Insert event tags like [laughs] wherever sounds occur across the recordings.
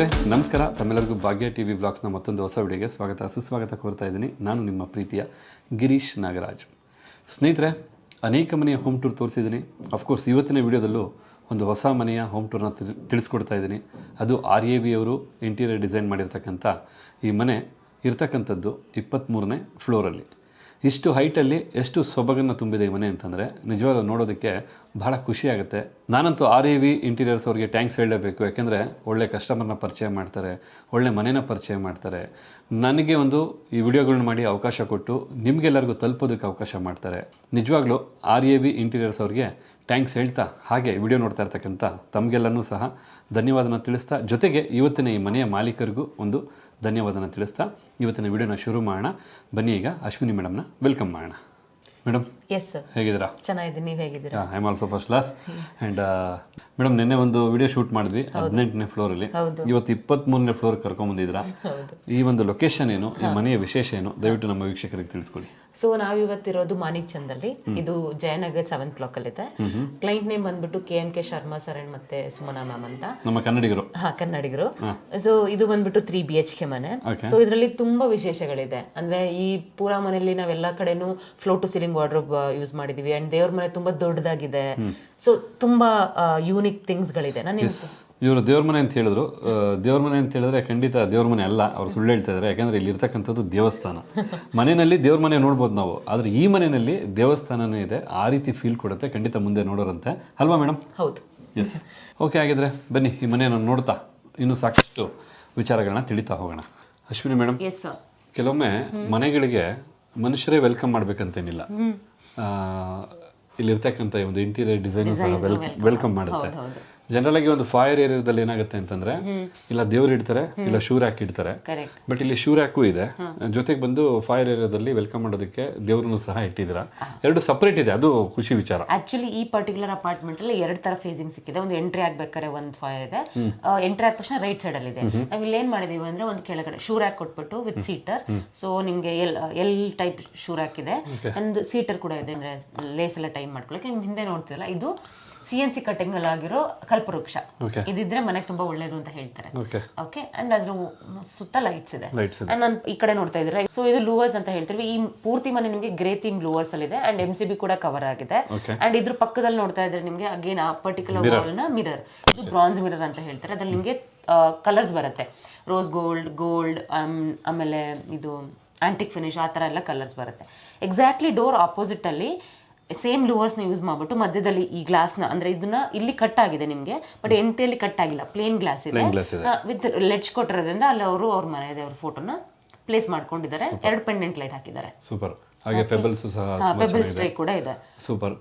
ವೀಕ್ಷಕರೇ ನಮಸ್ಕಾರ. ತಮ್ಮೆಲ್ಲರಿಗೂ ಭಾಗ್ಯ ಟಿ ವಿ ಬ್ಲಾಗ್ಸ್ನ ಮತ್ತೊಂದು ಹೊಸ ವಿಡಿಯೋಗೆ ಸ್ವಾಗತ. ಸುಸ್ವಾಗತ ಕೋರ್ತಾ ಇದ್ದೀನಿ. ನಾನು ನಿಮ್ಮ ಪ್ರೀತಿಯ ಗಿರೀಶ್ ನಾಗರಾಜ್. ಸ್ನೇಹಿತರೆ, ಅನೇಕ ಮನೆಯ ಹೋಮ್ ಟೂರ್ ತೋರಿಸಿದ್ದೀನಿ. ಅಫ್ಕೋರ್ಸ್ ಇವತ್ತಿನ ವಿಡಿಯೋದಲ್ಲೂ ಒಂದು ಹೊಸ ಮನೆಯ ಹೋಮ್ ಟೂರ್ನ ತಿಳ್- ತಿಳಿಸ್ಕೊಡ್ತಾ ಇದ್ದೀನಿ. ಅದು ಆರ್ ಎ ವಿ ಅವರು ಇಂಟೀರಿಯರ್ ಡಿಸೈನ್ ಮಾಡಿರ್ತಕ್ಕಂಥ ಈ ಮನೆ ಇರ್ತಕ್ಕಂಥದ್ದು ಇಪ್ಪತ್ತ್ಮೂರನೇ ಫ್ಲೋರಲ್ಲಿ ಇಷ್ಟು ಹೈಟಲ್ಲಿ ಎಷ್ಟು ಸೊಬಗನ್ನು ತುಂಬಿದೆ ಈ ಮನೆ ಅಂತಂದರೆ ನಿಜವಾಗ್ಲೂ ನೋಡೋದಕ್ಕೆ ಭಾಳ ಖುಷಿಯಾಗುತ್ತೆ ನಾನಂತೂ ಆರ್ ಎ ವಿ ಇಂಟೀರಿಯರ್ಸ್ ಅವ್ರಿಗೆ ಟ್ಯಾಂಕ್ಸ್ ಹೇಳಲೇಬೇಕು. ಯಾಕೆಂದರೆ ಒಳ್ಳೆ ಕಸ್ಟಮರ್ನ ಪರಿಚಯ ಮಾಡ್ತಾರೆ, ಒಳ್ಳೆ ಮನೆನ ಪರಿಚಯ ಮಾಡ್ತಾರೆ. ನನಗೆ ಒಂದು ಈ ವಿಡಿಯೋಗಳನ್ನ ಮಾಡಿ ಅವಕಾಶ ಕೊಟ್ಟು ನಿಮಗೆಲ್ಲರಿಗೂ ತಲುಪೋದಕ್ಕೆ ಅವಕಾಶ ಮಾಡ್ತಾರೆ. ನಿಜವಾಗ್ಲೂ ಆರ್ ಎ ವಿ ಇಂಟೀರಿಯರ್ಸ್ ಅವ್ರಿಗೆ ಟ್ಯಾಂಕ್ಸ್ ಹೇಳ್ತಾ ಹಾಗೆ ವಿಡಿಯೋ ನೋಡ್ತಾ ಇರ್ತಕ್ಕಂಥ ತಮಗೆಲ್ಲನೂ ಸಹ ಧನ್ಯವಾದನ ತಿಳಿಸ್ತಾ ಜೊತೆಗೆ ಇವತ್ತಿನ ಈ ಮನೆಯ ಮಾಲೀಕರಿಗೂ ಒಂದು ಧನ್ಯವಾದನ ತಿಳಿಸ್ತಾ ಇವತ್ತಿನ ವಿಡಿಯೋನ ಶುರು ಮಾಡೋಣ. ಬನ್ನಿ ಈಗ ಅಶ್ವಿನಿ ಮೇಡಮ್ನ ವೆಲ್ಕಮ್ ಮಾಡೋಣ. ಮೇಡಮ್. ಎಸ್ ಸರ್ ಹೇಗಿದ್ದೀರಾ? ಚೆನ್ನಾಗಿದ್ದೀನಿ. ನೀವು ಹೇಗಿದ್ದೀರಾ? I am also first class and madam ನಿನ್ನೆ ಒಂದು ವಿಡಿಯೋ ಶೂಟ್ ಮಾಡಿದ್ವಿ ಹದಿನೆಂಟನೇ ಫ್ಲೋರ್ ಅಲ್ಲಿ. ಇವತ್ತು ಇಪ್ಪತ್ತ್ಮೂರನೇ ಫ್ಲೋರ್ ಕರ್ಕೊಂಡ್ ಹೌದು. ಈ ಒಂದು ಲೊಕೇಶನ್ ಏನು ಈ ಮನೆಯ ವಿಶೇಷ ಏನು? ದಯವಿಟ್ಟು ನಮ್ಮ ವೀಕ್ಷಕರಿಗೆ ತಿಳಿಸ್ಕೊಡಿ. ಸೊ ನಾವು ಇವತ್ತಿರೋದು ಮಾನಿಕ್ ಚಂದಲ್ಲಿ. ಇದು ಜಯನಗರ್ ಸೆವೆಂತ್ ಬ್ಲಾಕ್ ಅಲ್ಲಿ ಇದೆ. ಕ್ಲೈಂಟ್ ನೇಮ್ ಬಂದ್ಬಿಟ್ಟು K M K Sharma sir and ಮತ್ತೆ ಸುಮನಾ ಮ್ಯಾಮ್ ಅಂತ. ನಮ್ಮ ಕನ್ನಡಿಗರು. ಹಾ ಕನ್ನಡಿಗರು. ಸೊ ಇದು ಬಂದ್ಬಿಟ್ಟು ತ್ರೀ ಬಿ ಎಚ್ ಕೆ ಮನೆ. ಸೊ ಇದರಲ್ಲಿ ತುಂಬಾ ವಿಶೇಷಗಳಿದೆ. ಅಂದ್ರೆ ಈ ಪೂರಾ ಮನೆಯಲ್ಲಿ ನಾವೆಲ್ಲ ಕಡೆನೂ floor to ceiling wardrobe use ಮಾಡಿದೀವಿ. ಅಂಡ್ ದೇವ್ರ ಮನೆ ತುಂಬಾ ದೊಡ್ಡದಾಗಿದೆ. ಸೊ ತುಂಬಾ ಯೂನಿಕ್ ಥಿಂಗ್ಸ್ ಗಳಿದೆ. ನಾನು ಇವರು ದೇವ್ರ ಮನೆ ಅಂತ ಹೇಳಿದ್ರು. ದೇವ್ರ ಮನೆ ಅಂತ ಹೇಳಿದ್ರೆ ಖಂಡಿತ ದೇವ್ರ ಮನೆ ಅಲ್ಲ. ಅವ್ರು ಸುಳ್ಳು ಹೇಳ್ತಾ ಇದ್ದಾರೆ ಯಾಕಂದ್ರೆ ಇಲ್ಲಿ ಇರ್ತಕ್ಕಂಥದ್ದು ದೇವಸ್ಥಾನ. [laughs] ಮನೆಯಲ್ಲಿ ದೇವ್ರ ಮನೆ ನೋಡ್ಬೋದು ನಾವು. ಆದ್ರೆ ಈ ಮನೆಯಲ್ಲಿ ದೇವಸ್ಥಾನನೇ ಇದೆ. ಆ ರೀತಿ ಫೀಲ್ ಕೊಡುತ್ತೆ. ಖಂಡಿತ ಮುಂದೆ ನೋಡೋರಂತೆ. ಅಲ್ವಾ ಮೇಡಮ್ ಹೌದು. ಎಸ್ ಓಕೆ ಆಗಿದ್ರೆ ಬನ್ನಿ ಈ ಮನೆಯನ್ನು ನೋಡ್ತಾ ಇನ್ನು ಸಾಕಷ್ಟು ವಿಚಾರಗಳನ್ನ ತಿಳಿತಾ ಹೋಗೋಣ. ಅಶ್ವಿನಿ ಮೇಡಮ್ ಕೆಲವೊಮ್ಮೆ ಮನೆಗಳಿಗೆ ಮನುಷ್ಯರೇ ವೆಲ್ಕಮ್ ಮಾಡ್ಬೇಕಂತೇನಿಲ್ಲ. ಇಲ್ಲಿರ್ತಕ್ಕಂಥ ಒಂದು ಇಂಟೀರಿಯರ್ ಡಿಸೈನ್ ಸಹ ವೆಲ್ಕಮ್ ಮಾಡುತ್ತೆ. ಜನರಲ್ ಆಗಿ ಒಂದು ಫೈರ್ ಏರಿಯಾದಲ್ಲಿ ಏನಾಗುತ್ತೆ ಅಂತಂದ್ರೆ ಇಲ್ಲ ದೇವ್ರು ಇಡ್ತಾರೆ ಇಲ್ಲ ಶೂರ್ ಹಾಕಿ ಇಡ್ತಾರೆ. ಬಟ್ ಇಲ್ಲಿ ಶೂರ್ ಇದೆ. ಜೊತೆಗೆ ಬಂದು ಫೈರ್ ಏರಿಯಾದಲ್ಲಿ ವೆಲ್ಕಮ್ ಮಾಡೋದಕ್ಕೆ ದೇವ್ರನ್ನು ಸಹ ಇಟ್ಟಿದ್ರ ಎರಡು ಸಪರೇಟ್ ಇದೆ ಅದು ಖುಷಿ ವಿಚಾರ. ಆಕ್ಚುಲಿ ಈ ಪರ್ಟಿಕ್ಯುಲರ್ ಅಪಾರ್ಟ್ಮೆಂಟ್ ಅಲ್ಲಿ ಎರಡು ತರ ಫೇಸಿಂಗ್ ಸಿಕ್ಕಿದೆ. ಒಂದು ಎಂಟ್ರಿ ಆಗ್ಬೇಕಾದ್ರೆ ಒಂದು ಫೈರ್ ಇದೆ. ಎಂಟ್ರಿ ಆದ ತಕ್ಷಣ ರೈಟ್ ಸೈಡ್ ಅಲ್ಲಿ ಇದೆ ನಾವು ಇಲ್ಲಿ ಏನ್ ಮಾಡಿದೀವಿ ಅಂದ್ರೆ ಒಂದು ಕೆಳಗಡೆ ಶೂ ರ್ಯಾಕ್ ಕೊಟ್ಬಿಟ್ಟು ವಿತ್ ಸೀಟರ್ ಸೊ ನಿಮ್ಗೆ L L type shoe rack ಇದೆ ಅಂಡ್ ಸೀಟರ್ ಕೂಡ ಇದೆ. ಅಂದ್ರೆ ಲೇಸ್ ಎಲ್ಲ ಟೈಮ್ ಮಾಡ್ಕೊಳಕ್ಕೆ ನಿಮ್ ಹಿಂದೆ ನೋಡ್ತಿರಲ್ಲ ಇದು ಸಿ ಎನ್ ಸಿ ಕಟಿಂಗ್ ಅಲ್ಲಿ ಆಗಿರೋ ಕಲ್ಪವೃಕ್ಷ. ಇದಿದ್ರೆ ಮನೆಗೆ ತುಂಬಾ ಒಳ್ಳೇದು ಅಂತ ಹೇಳ್ತಾರೆ. ಓಕೆ ಅಂಡ್ ಅದ್ರ ಸುತ್ತ ಲೈಟ್ಸ್ ಇದೆ. ನಾನು ಈ ಕಡೆ ನೋಡ್ತಾ ಇದ್ರೆ ಸೊ ಇದು ಲೂವರ್ಸ್ ಅಂತ ಹೇಳ್ತೀವಿ ಈ ಪೂರ್ತಿ ಮನೆ ನಿಮಗೆ ಗ್ರೇ ಥೀಮ್ ಲೂವರ್ಸ್ ಅಲ್ಲಿ ಇದೆ ಅಂಡ್ ಎಂ ಸಿ ಬಿ ಕೂಡ ಕವರ್ ಆಗಿದೆ. ಅಂಡ್ ಇದ್ರ ಪಕ್ಕದಲ್ಲಿ ನೋಡ್ತಾ ಇದ್ರೆ ನಿಮಗೆ ಅಗೇನ್ ಆ ಪರ್ಟಿಕ್ಯುಲರ್ ವಾಲ್ನ ಮಿರರ್ ಇದು ಬ್ರಾನ್ಸ್ ಮಿರರ್ ಅಂತ ಹೇಳ್ತಾರೆ. ಅದ್ರಲ್ಲಿ ನಿಮಗೆ ಕಲರ್ಸ್ ಬರುತ್ತೆ. ರೋಸ್ ಗೋಲ್ಡ್ ಗೋಲ್ಡ್ ಆಮೇಲೆ ಇದು ಆಂಟಿಕ್ ಫಿನಿಶ್ ಆ ತರ ಎಲ್ಲ ಕಲರ್ಸ್ ಬರುತ್ತೆ. ಎಕ್ಸಾಕ್ಟ್ಲಿ ಡೋರ್ ಆಪೋಸಿಟ್ ಅಲ್ಲಿ ಸೇಮ್ ಲೂವರ್ಸ್ನ ಯೂಸ್ ಮಾಡ್ಬಿಟ್ಟು ಮಧ್ಯದಲ್ಲಿ ಈ ಗ್ಲಾಸ್ನ ಅಂದ್ರೆ ಇದನ್ನ ಇಲ್ಲಿ ಕಟ್ ಆಗಿದೆ ನಿಮ್ಗೆ ಬಟ್ ಎಂಟಿಯಲ್ಲಿ ಕಟ್ ಆಗಿಲ್ಲ ಪ್ಲೇನ್ ಗ್ಲಾಸ್ ಇದೆ. ವಿತ್ ಲೆಡ್ಜ್ ಕೊಟ್ಟಿರೋದ್ರಿಂದ ಅಲ್ಲಿ ಅವರು ಅವ್ರ ಮನೆಯದೇ ಅವ್ರ ಫೋಟೋನ ಪ್ಲೇಸ್ ಮಾಡ್ಕೊಂಡಿದ್ದಾರೆ. ಎರಡು ಪೆಂಡೆಂಟ್ ಲೈಟ್ ಹಾಕಿದ್ದಾರೆ. ಸೂಪರ್. ಹಾಗೆ ಪೆಬಲ್ಸ್ ಸಹ ಕೂಡ ಇದೆ. ಸೂಪರ್.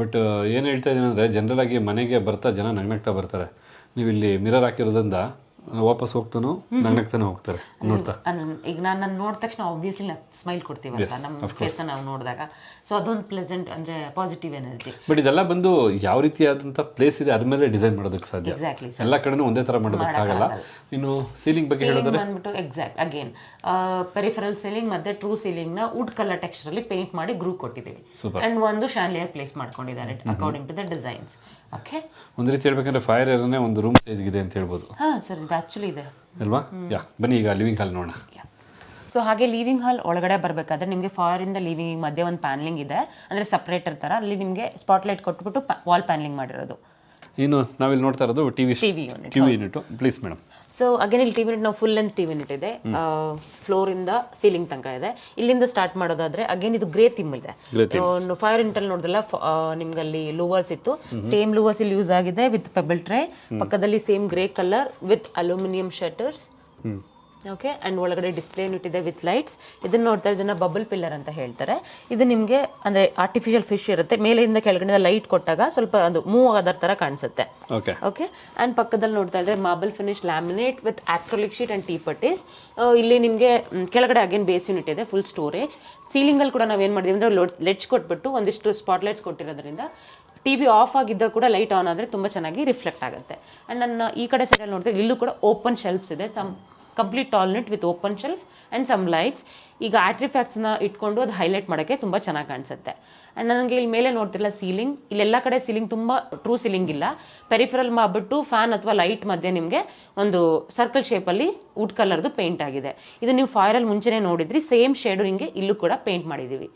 ಬಟ್ ಏನು ಹೇಳ್ತಾ ಇದ್ದೀನಿ ಅಂದ್ರೆ ಜನರಲ್ ಆಗಿ ಮನೆಗೆ ಬರ್ತಾ ಜನ ನಗ್ನಗ್ತಾ ಬರ್ತಾರೆ. ನೀವು ಇಲ್ಲಿ ಮಿರರ್ ಹಾಕಿರೋದ್ರಿಂದ ವಾಪಸ್ ಹೋಗ್ತಾನು ನಗ್ನಗ್ತಾನೆ ಹೋಗ್ತಾರೆ ನೋಡ್ತಾ. ಈಗ ನಾನು ನೋಡಿದ ತಕ್ಷಣ ಆಬ್ವಿಯಸ್ಲಿ ಸ್ಮೈಲ್ ಕೊಡ್ತೀವಲ್ಲ ನಮ್ಮ ಫೇಸ್ ನಾವು ನೋಡಿದಾಗ. ಸೊ ಅದೊಂದು ಪ್ಲೆಸೆಂಟ್ ಅಂದ್ರೆ ಪಾಸಿಟಿವ್ ಎನರ್ಜಿ ಬಟ್ ಇದೆಲ್ಲ ಬಂದು ಯಾವ ರೀತಿಯಾದಂಥ ಪ್ಲೇಸ್ ಇದೆ ಅದ್ರ ಮೇಲೆ ಡಿಸೈನ್ ಮಾಡೋದಕ್ಕೆ ಸಾಧ್ಯ. ಎಕ್ಸಾಕ್ಟ್ಲಿ ಎಲ್ಲ ಕಡೆನೂ ಒಂದೇ ತರ ಮಾಡೋದಕ್ಕೆ ಆಗಲ್ಲ. ಇನ್ನು ಸೀಲಿಂಗ್ ಬಗ್ಗೆ ಹೇಳಿದ್ರೆ? ಬಂದ್ಬಿಟ್ಟು ಎಕ್ಸಾಕ್ಟ್ ಅಗೇನ್ ಪೆರಿಫರಲ್ ಸೀಲಿಂಗ್ ಮತ್ತೆ ಟ್ರೂ ಸೀಲಿಂಗ್ನ ವುಡ್ ಕಲರ್ ಟೆಕ್ಸ್ಚರ್ ಅಲ್ಲಿ ಪೇಂಟ್ ಮಾಡಿ ಗ್ರೂ ಕೊಟ್ಟಿದ್ದೀವಿ. ಅಂಡ್ ಒಂದು ಶಾನ್ಲಿಯರ್ ಪ್ಲೇಸ್ ಮಾಡ್ಕೊಂಡಿದ್ದಾರೆ according to the designs okay ಒಂದು ರೀತಿ ಹೇಳ್ಬೇಕಂದ್ರೆ ಫೈರ್ ಏರನೇ ಒಂದು ರೂಮ್ ಸೈಜ್ ಇದೆ ಅಂತ ಹೇಳ್ಬೋದು. ಹಾ ಸರ್ ಆಕ್ಚುಲಿ ಇದೆ. ಅಲ್ವಾ? ಯಾ ಬನ್ನಿ ಈಗ ಲಿವಿಂಗ್ ಹಾಲ್ ನೋಡೋಣ. ಸೊ ಹಾಗೆ ಲಿವಿಂಗ್ ಹಾಲ್ ಒಳಗಡೆ ಬರಬೇಕಾದ್ರೆ ನಿಮಗೆ ಫಾರಿಂದ ಲಿವಿಂಗ್ ಮಧ್ಯೆ ಒಂದು ಪ್ಯಾನ್ಲಿಂಗ್ ಇದೆ. ಅಂದರೆ ಸಪ್ರೇಟರ್ ಥರ ಅಲ್ಲಿ ನಿಮಗೆ ಸ್ಪಾಟ್ಲೈಟ್ ಕೊಟ್ಬಿಟ್ಟು ವಾಲ್ ಪ್ಯಾನ್ಲಿಂಗ್ ಮಾಡಿರೋದು. ಇನ್ನು ನಾವಿಲ್ಲಿ ನೋಡ್ತಾ ಇರೋದು T V T V unit please madam so again ಇಲ್ಲಿ ಟಿವಿ ನಾವು ಫುಲ್ ಲೆಂತ್ ಟಿವಿ ಯೂನಿಟ್ ಇದೆ ಫ್ಲೋರ್ ಇಂದ ಸೀಲಿಂಗ್ ತನಕ ಇದೆ. ಇಲ್ಲಿಂದ ಸ್ಟಾರ್ಟ್ ಮಾಡೋದಾದ್ರೆ ಅಗೇನ್ ಇದು ಗ್ರೇ ತಿಮ್ ಇದೆ. ಫೈರ್ ಇಂಟಲ್ ನೋಡಿದ್ರಲ್ಲ ನಿಮ್ಗೆ ಅಲ್ಲಿ ಲೂವರ್ಸ್ ಇತ್ತು. ಸೇಮ್ ಲೂವರ್ಸ್ ಇಲ್ಲಿ ಯೂಸ್ ಆಗಿದೆ ವಿತ್ ಪೆಬಲ್ ಟ್ರೈ ಪಕ್ಕದಲ್ಲಿ same grey colour with aluminium shutters okay and ಒಳಗಡೆ ಡಿಸ್ಪ್ಲೇ ಇಟ್ಟಿದೆ ಇದೆ ವಿತ್ ಲೈಟ್ಸ್ ಇದನ್ನ ನೋಡ್ತಾ ಇದನ್ನ ಬಬಲ್ ಪಿಲ್ಲರ್ ಅಂತ ಹೇಳ್ತಾರೆ. ಇದು ನಿಮಗೆ ಅಂದರೆ ಆರ್ಟಿಫಿಷಿಯಲ್ ಫಿಶ್ ಇರುತ್ತೆ. ಮೇಲೆಯಿಂದ ಕೆಳಗಡೆ ಲೈಟ್ ಕೊಟ್ಟಾಗ ಸ್ವಲ್ಪ ಅದು ಮೂವ್ ಅದರ ತರ ಕಾಣಿಸುತ್ತೆ. ಓಕೆ ಓಕೆ ಅಂಡ್ ಪಕ್ಕದಲ್ಲಿ ನೋಡ್ತಾ ಇದ್ರೆ marble finish laminate with acrylic sheet and tea ಪಟ್ಟೀಸ್ ಇಲ್ಲಿ ನಿಮಗೆ ಕೆಳಗಡೆ ಅಗೇನ್ ಬೇಸ್ ಯೂನಿಟ್ ಇದೆ ಫುಲ್ ಸ್ಟೋರೇಜ್ ಸೀಲಿಂಗ್ ಅಲ್ಲಿ ಕೂಡ ನಾವೇನು ಮಾಡಿದೀವಿ ಅಂದ್ರೆ ಲೆಡ್ಜ್ ಕೊಟ್ಬಿಟ್ಟು ಒಂದಿಷ್ಟು ಸ್ಪಾಟ್ ಲೈಟ್ಸ್ ಕೊಟ್ಟಿರೋದ್ರಿಂದ ಟಿ ವಿ ಆಫ್ ಆಗಿದ್ದಾಗ ಕೂಡ ಲೈಟ್ ಆನ್ ಆದರೆ ತುಂಬ ಚೆನ್ನಾಗಿ ರಿಫ್ಲೆಕ್ಟ್ ಆಗುತ್ತೆ. ಆ್ಯಂಡ್ ನನ್ನ ಈ ಕಡೆ ಸೈಡಲ್ಲಿ ನೋಡ್ತೀವಿ ಇಲ್ಲೂ ಕೂಡ ಓಪನ್ ಶೆಲ್ಫ್ಸ್ ಇದೆ. Some complete ಟಾಲ್ನೆಟ್ with open shelf and some lights ಈಗ ಆಟ್ರಿಫ್ಯಾಕ್ಟ್ಸ್ನ ಇಟ್ಕೊಂಡು ಅದು ಹೈಲೈಟ್ ಮಾಡೋಕ್ಕೆ ತುಂಬ ಚೆನ್ನಾಗಿ ಕಾಣಿಸುತ್ತೆ. ಆ್ಯಂಡ್ ನನಗೆ ಇಲ್ಲಿ ಮೇಲೆ ನೋಡ್ತಿಲ್ಲ ಸೀಲಿಂಗ್ ಇಲ್ಲೆಲ್ಲ ಕಡೆ ಸೀಲಿಂಗ್ ತುಂಬ ಟ್ರೂ ಸೀಲಿಂಗ್ ಇಲ್ಲ. ಪೆರಿಫರಲ್ ಮಾಡ್ಬಿಟ್ಟು ಫ್ಯಾನ್ ಅಥವಾ ಲೈಟ್ ಮಧ್ಯೆ ನಿಮಗೆ ಒಂದು ಸರ್ಕಲ್ ಶೇಪಲ್ಲಿ ವುಡ್ ಕಲರ್ದು ಪೇಂಟ್ ಆಗಿದೆ. ಇದು ನೀವು ಫಾಯರಲ್ಲಿ ಮುಂಚೆನೇ ನೋಡಿದ್ರಿ ಸೇಮ್ ಶೇಡು ಹಿಂಗೆ ಇಲ್ಲೂ ಕೂಡ ಪೇಂಟ್ ಮಾಡಿದ್ದೀವಿ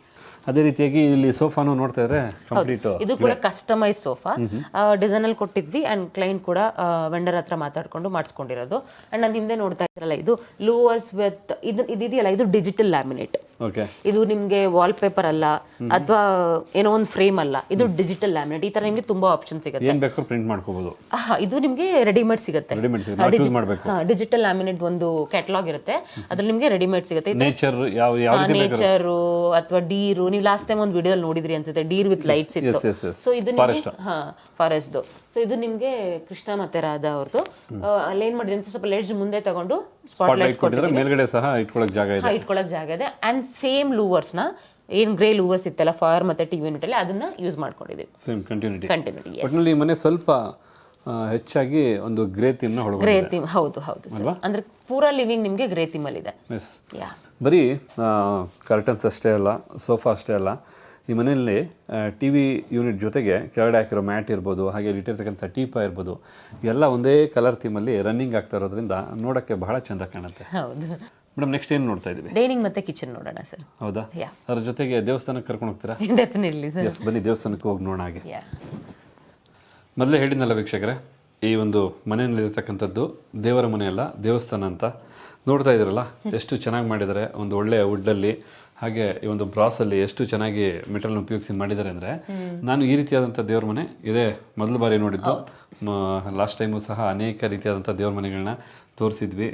ಅದೇ ರೀತಿಯಾಗಿ ಇಲ್ಲಿ ಸೋಫಾನು ನೋಡ್ತಾ ಇದ್ರೆ ಕಂಪ್ಲೀಟ್ ಇದು ಕೂಡ ಕಸ್ಟಮೈಸ್ ಸೋಫಾ ಡಿಸೈನ್ ಅಲ್ಲಿ ಕೊಟ್ಟಿದ್ವಿ ಅಂಡ್ ಕ್ಲೈಂಟ್ ಕೂಡ ವೆಂಡರ್ ಹತ್ರ ಮಾತಾಡ್ಕೊಂಡು ಮಾಡಿಸ್ಕೊಂಡಿರೋದು. ಅಂಡ್ ನಾನು ಹಿಂದೆ ನೋಡ್ತಾ ಇದ್ರಲ್ಲ ಇದು ಲೂವರ್ಸ್ ವಿತ್ ಇದು ಇದೆಯಲ್ಲ ಇದು ಡಿಜಿಟಲ್ ಲ್ಯಾಮಿನೇಟ್ ಇದು ನಿಮ್ಗೆ ವಾಲ್ ಪೇಪರ್ ಅಲ್ಲ ಅಥವಾ ಏನೋ ಒಂದು ಫ್ರೇಮ್ ಅಲ್ಲ ಇದು ಡಿಜಿಟಲ್ ಲ್ಯಾಮಿನೇಟ್ ಈ ತರ ನಿಮ್ಗೆ ತುಂಬಾ ಆಪ್ಷನ್ ಸಿಗುತ್ತೆ. ಏನ್ ಬೇಕಾದ್ರೂ ಪ್ರಿಂಟ್ ಮಾಡ್ಕೋಬಹುದು ಇದು ನಿಮ್ಗೆ ರೆಡಿಮೇಡ್ ಸಿಗುತ್ತೆ. ಡಿಜಿಟಲ್ ಲ್ಯಾಮಿನೇಟ್ ಒಂದು ಕ್ಯಾಟಲಾಗ್ ಇರುತ್ತೆ. ಅದ್ರಲ್ಲಿ ನಿಮ್ಗೆ ರೆಡಿಮೇಡ್ ಸಿಗುತ್ತೆ. ನೇಚರ್ ಯಾವ ಯಾವ ನೇಚರು ಅಥವಾ ಡೀರು ನೀವು ಲಾಸ್ಟ್ ಟೈಮ್ ಒಂದು ವಿಡಿಯೋ ನೋಡಿದ್ರಿ ಅನ್ಸುತ್ತೆ. ಡೀರ್ ವಿತ್ ಲೈಟ್ಸ್ ಇತ್ತು. ಸೊ ಇದು ನಿಮ್ಗೆ ಹಾ ಫಾರೆಸ್ಟ್ ಸೊ ಇದು ನಿಮ್ಗೆ ಕೃಷ್ಣ ಮತ್ತೆ ರಾಧಾ ಅವ್ರದ್ದು ಅಲ್ಲೇನ್ ಮಾಡಿದ್ರಿ ಅಂತ ಸ್ವಲ್ಪ ಲೆಡ್ಜ್ ಮುಂದೆ ತಗೊಂಡು ಸ್ಪಾಟ್ ಲೈಟ್ ಕೊಟ್ಟಿದ್ರೆ ಮೇಲ್ಗಡೆ ಸಹ ಇಟ್ಕೊಳಕ್ ಜಾಗ ಇದೆ. ಇಟ್ಕೊಳಕ್ ಜಾಗ ಇದೆ. ಅಂಡ್ ಸೇಮ್ ಲೂವರ್ಸ್ನ ಏನ್ ಗ್ರೇ ಲೂವರ್ಸ್ ಇತ್ತಲ್ಲ ಫೈರ್ ಮತ್ತೆ ಟಿವಿ ಯೂನಿಟ್ ಅಲ್ಲಿ ಅದನ್ನ ಯೂಸ್ ಮಾಡ್ಕೊಂಡಿದ್ದೀವಿ. ಸೇಮ್ ಕಂಟಿನ್ಯೂಟಿ ಕಂಟಿನ್ಯೂಟಿ ಒಟ್ಟಿನಲ್ಲಿ ಮನೆ ಸ್ವಲ್ಪ ಹೆಚ್ಚಾಗಿ ಒಂದು ಗ್ರೇ ಥೀಮ್ನ ಗ್ರೇ ಥೀಮ್ ಹೌದು ಹೌದು ಅಂದ್ರೆ ಪೂರಾ ಲಿವಿಂಗ್ ನಿಮಗೆ ಗ್ರೇ ಥೀಮ್ ಅಲ್ಲಿ ಇದೆ ಎಸ್ ಯಾ ಬರೀ ಕರ್ಟನ್ಸ್ ಅಷ್ಟೇ ಅಲ್ಲ ಸೋಫಾ ಅಷ್ಟೇ ಅಲ್ಲ ಈ ಮನೆಯಲ್ಲಿ ಟಿ ವಿ ಯೂನಿಟ್ ಜೊತೆಗೆ ಕೆಳಗಡೆ ಹಾಕಿರೋ ಮ್ಯಾಟ್ ಇರ್ಬೋದು ಹಾಗೆ ಇಟ್ಟಿರ್ತಕ್ಕಂಥ ಟೀಪ ಇರ್ಬೋದು ಎಲ್ಲ ಒಂದೇ ಕಲರ್ ಥೀಮಲ್ಲಿ ರನ್ನಿಂಗ್ ಆಗ್ತಾ ಇರೋದ್ರಿಂದ ನೋಡೋಕ್ಕೆ ಬಹಳ ಚೆಂದ ಕಾಣುತ್ತೆ. ಹೌದು. ಮೇಡಮ್ ನೆಕ್ಸ್ಟ್ ಏನು ನೋಡ್ತಾ ಇದ್ದೀವಿ ಡೈನಿಂಗ್ ಮತ್ತೆ ಕಿಚನ್ ನೋಡೋಣ ಸರ್. ಹೌದಾ? ಯಾ ಅದ್ರ ಜೊತೆಗೆ ದೇವಸ್ಥಾನಕ್ಕೆ ಕರ್ಕೊಂಡು ಹೋಗ್ತೀರಾ? ಡೆಫಿನೆಟ್ಲಿ ಸರ್ ಎಸ್ ಬನ್ನಿ ದೇವಸ್ಥಾನಕ್ಕೆ ಹೋಗಿ ನೋಡೋಣ ಹಾಗೆ. ಯಾ ಮೊದಲೇ ಹೇಳಿದ್ನಲ್ಲ ವೀಕ್ಷಕರೇ ಈ ಒಂದು ಮನೆಯಲ್ಲಿರ್ತಕ್ಕಂಥದ್ದು ದೇವರ ಮನೆಯಲ್ಲ ದೇವಸ್ಥಾನ ಅಂತ. ನೋಡ್ತಾ ಇದ್ರಲ್ಲ ಎಷ್ಟು ಚೆನ್ನಾಗಿ ಮಾಡಿದ್ದಾರೆ. ಒಂದು ಒಳ್ಳೆಯ ವುಡ್ಡಲ್ಲಿ ಹಾಗೆ ಈ ಒಂದು ಬ್ರಾಸಲ್ಲಿ ಎಷ್ಟು ಚೆನ್ನಾಗಿ ಮೆಟಲ್ ಉಪಯೋಗಿಸಿ ಮಾಡಿದ್ದಾರೆ ಅಂದರೆ ನಾನು ಈ ರೀತಿಯಾದಂಥ ದೇವ್ರ ಮನೆ ಇದೇ ಮೊದಲ ಬಾರಿ ನೋಡಿದ್ದು. ಲಾಸ್ಟ್ ಟೈಮು ಸಹ ಅನೇಕ ರೀತಿಯಾದಂಥ ದೇವ್ರ ಮನೆಗಳನ್ನ ತೋರಿಸಿದ್ವಿ.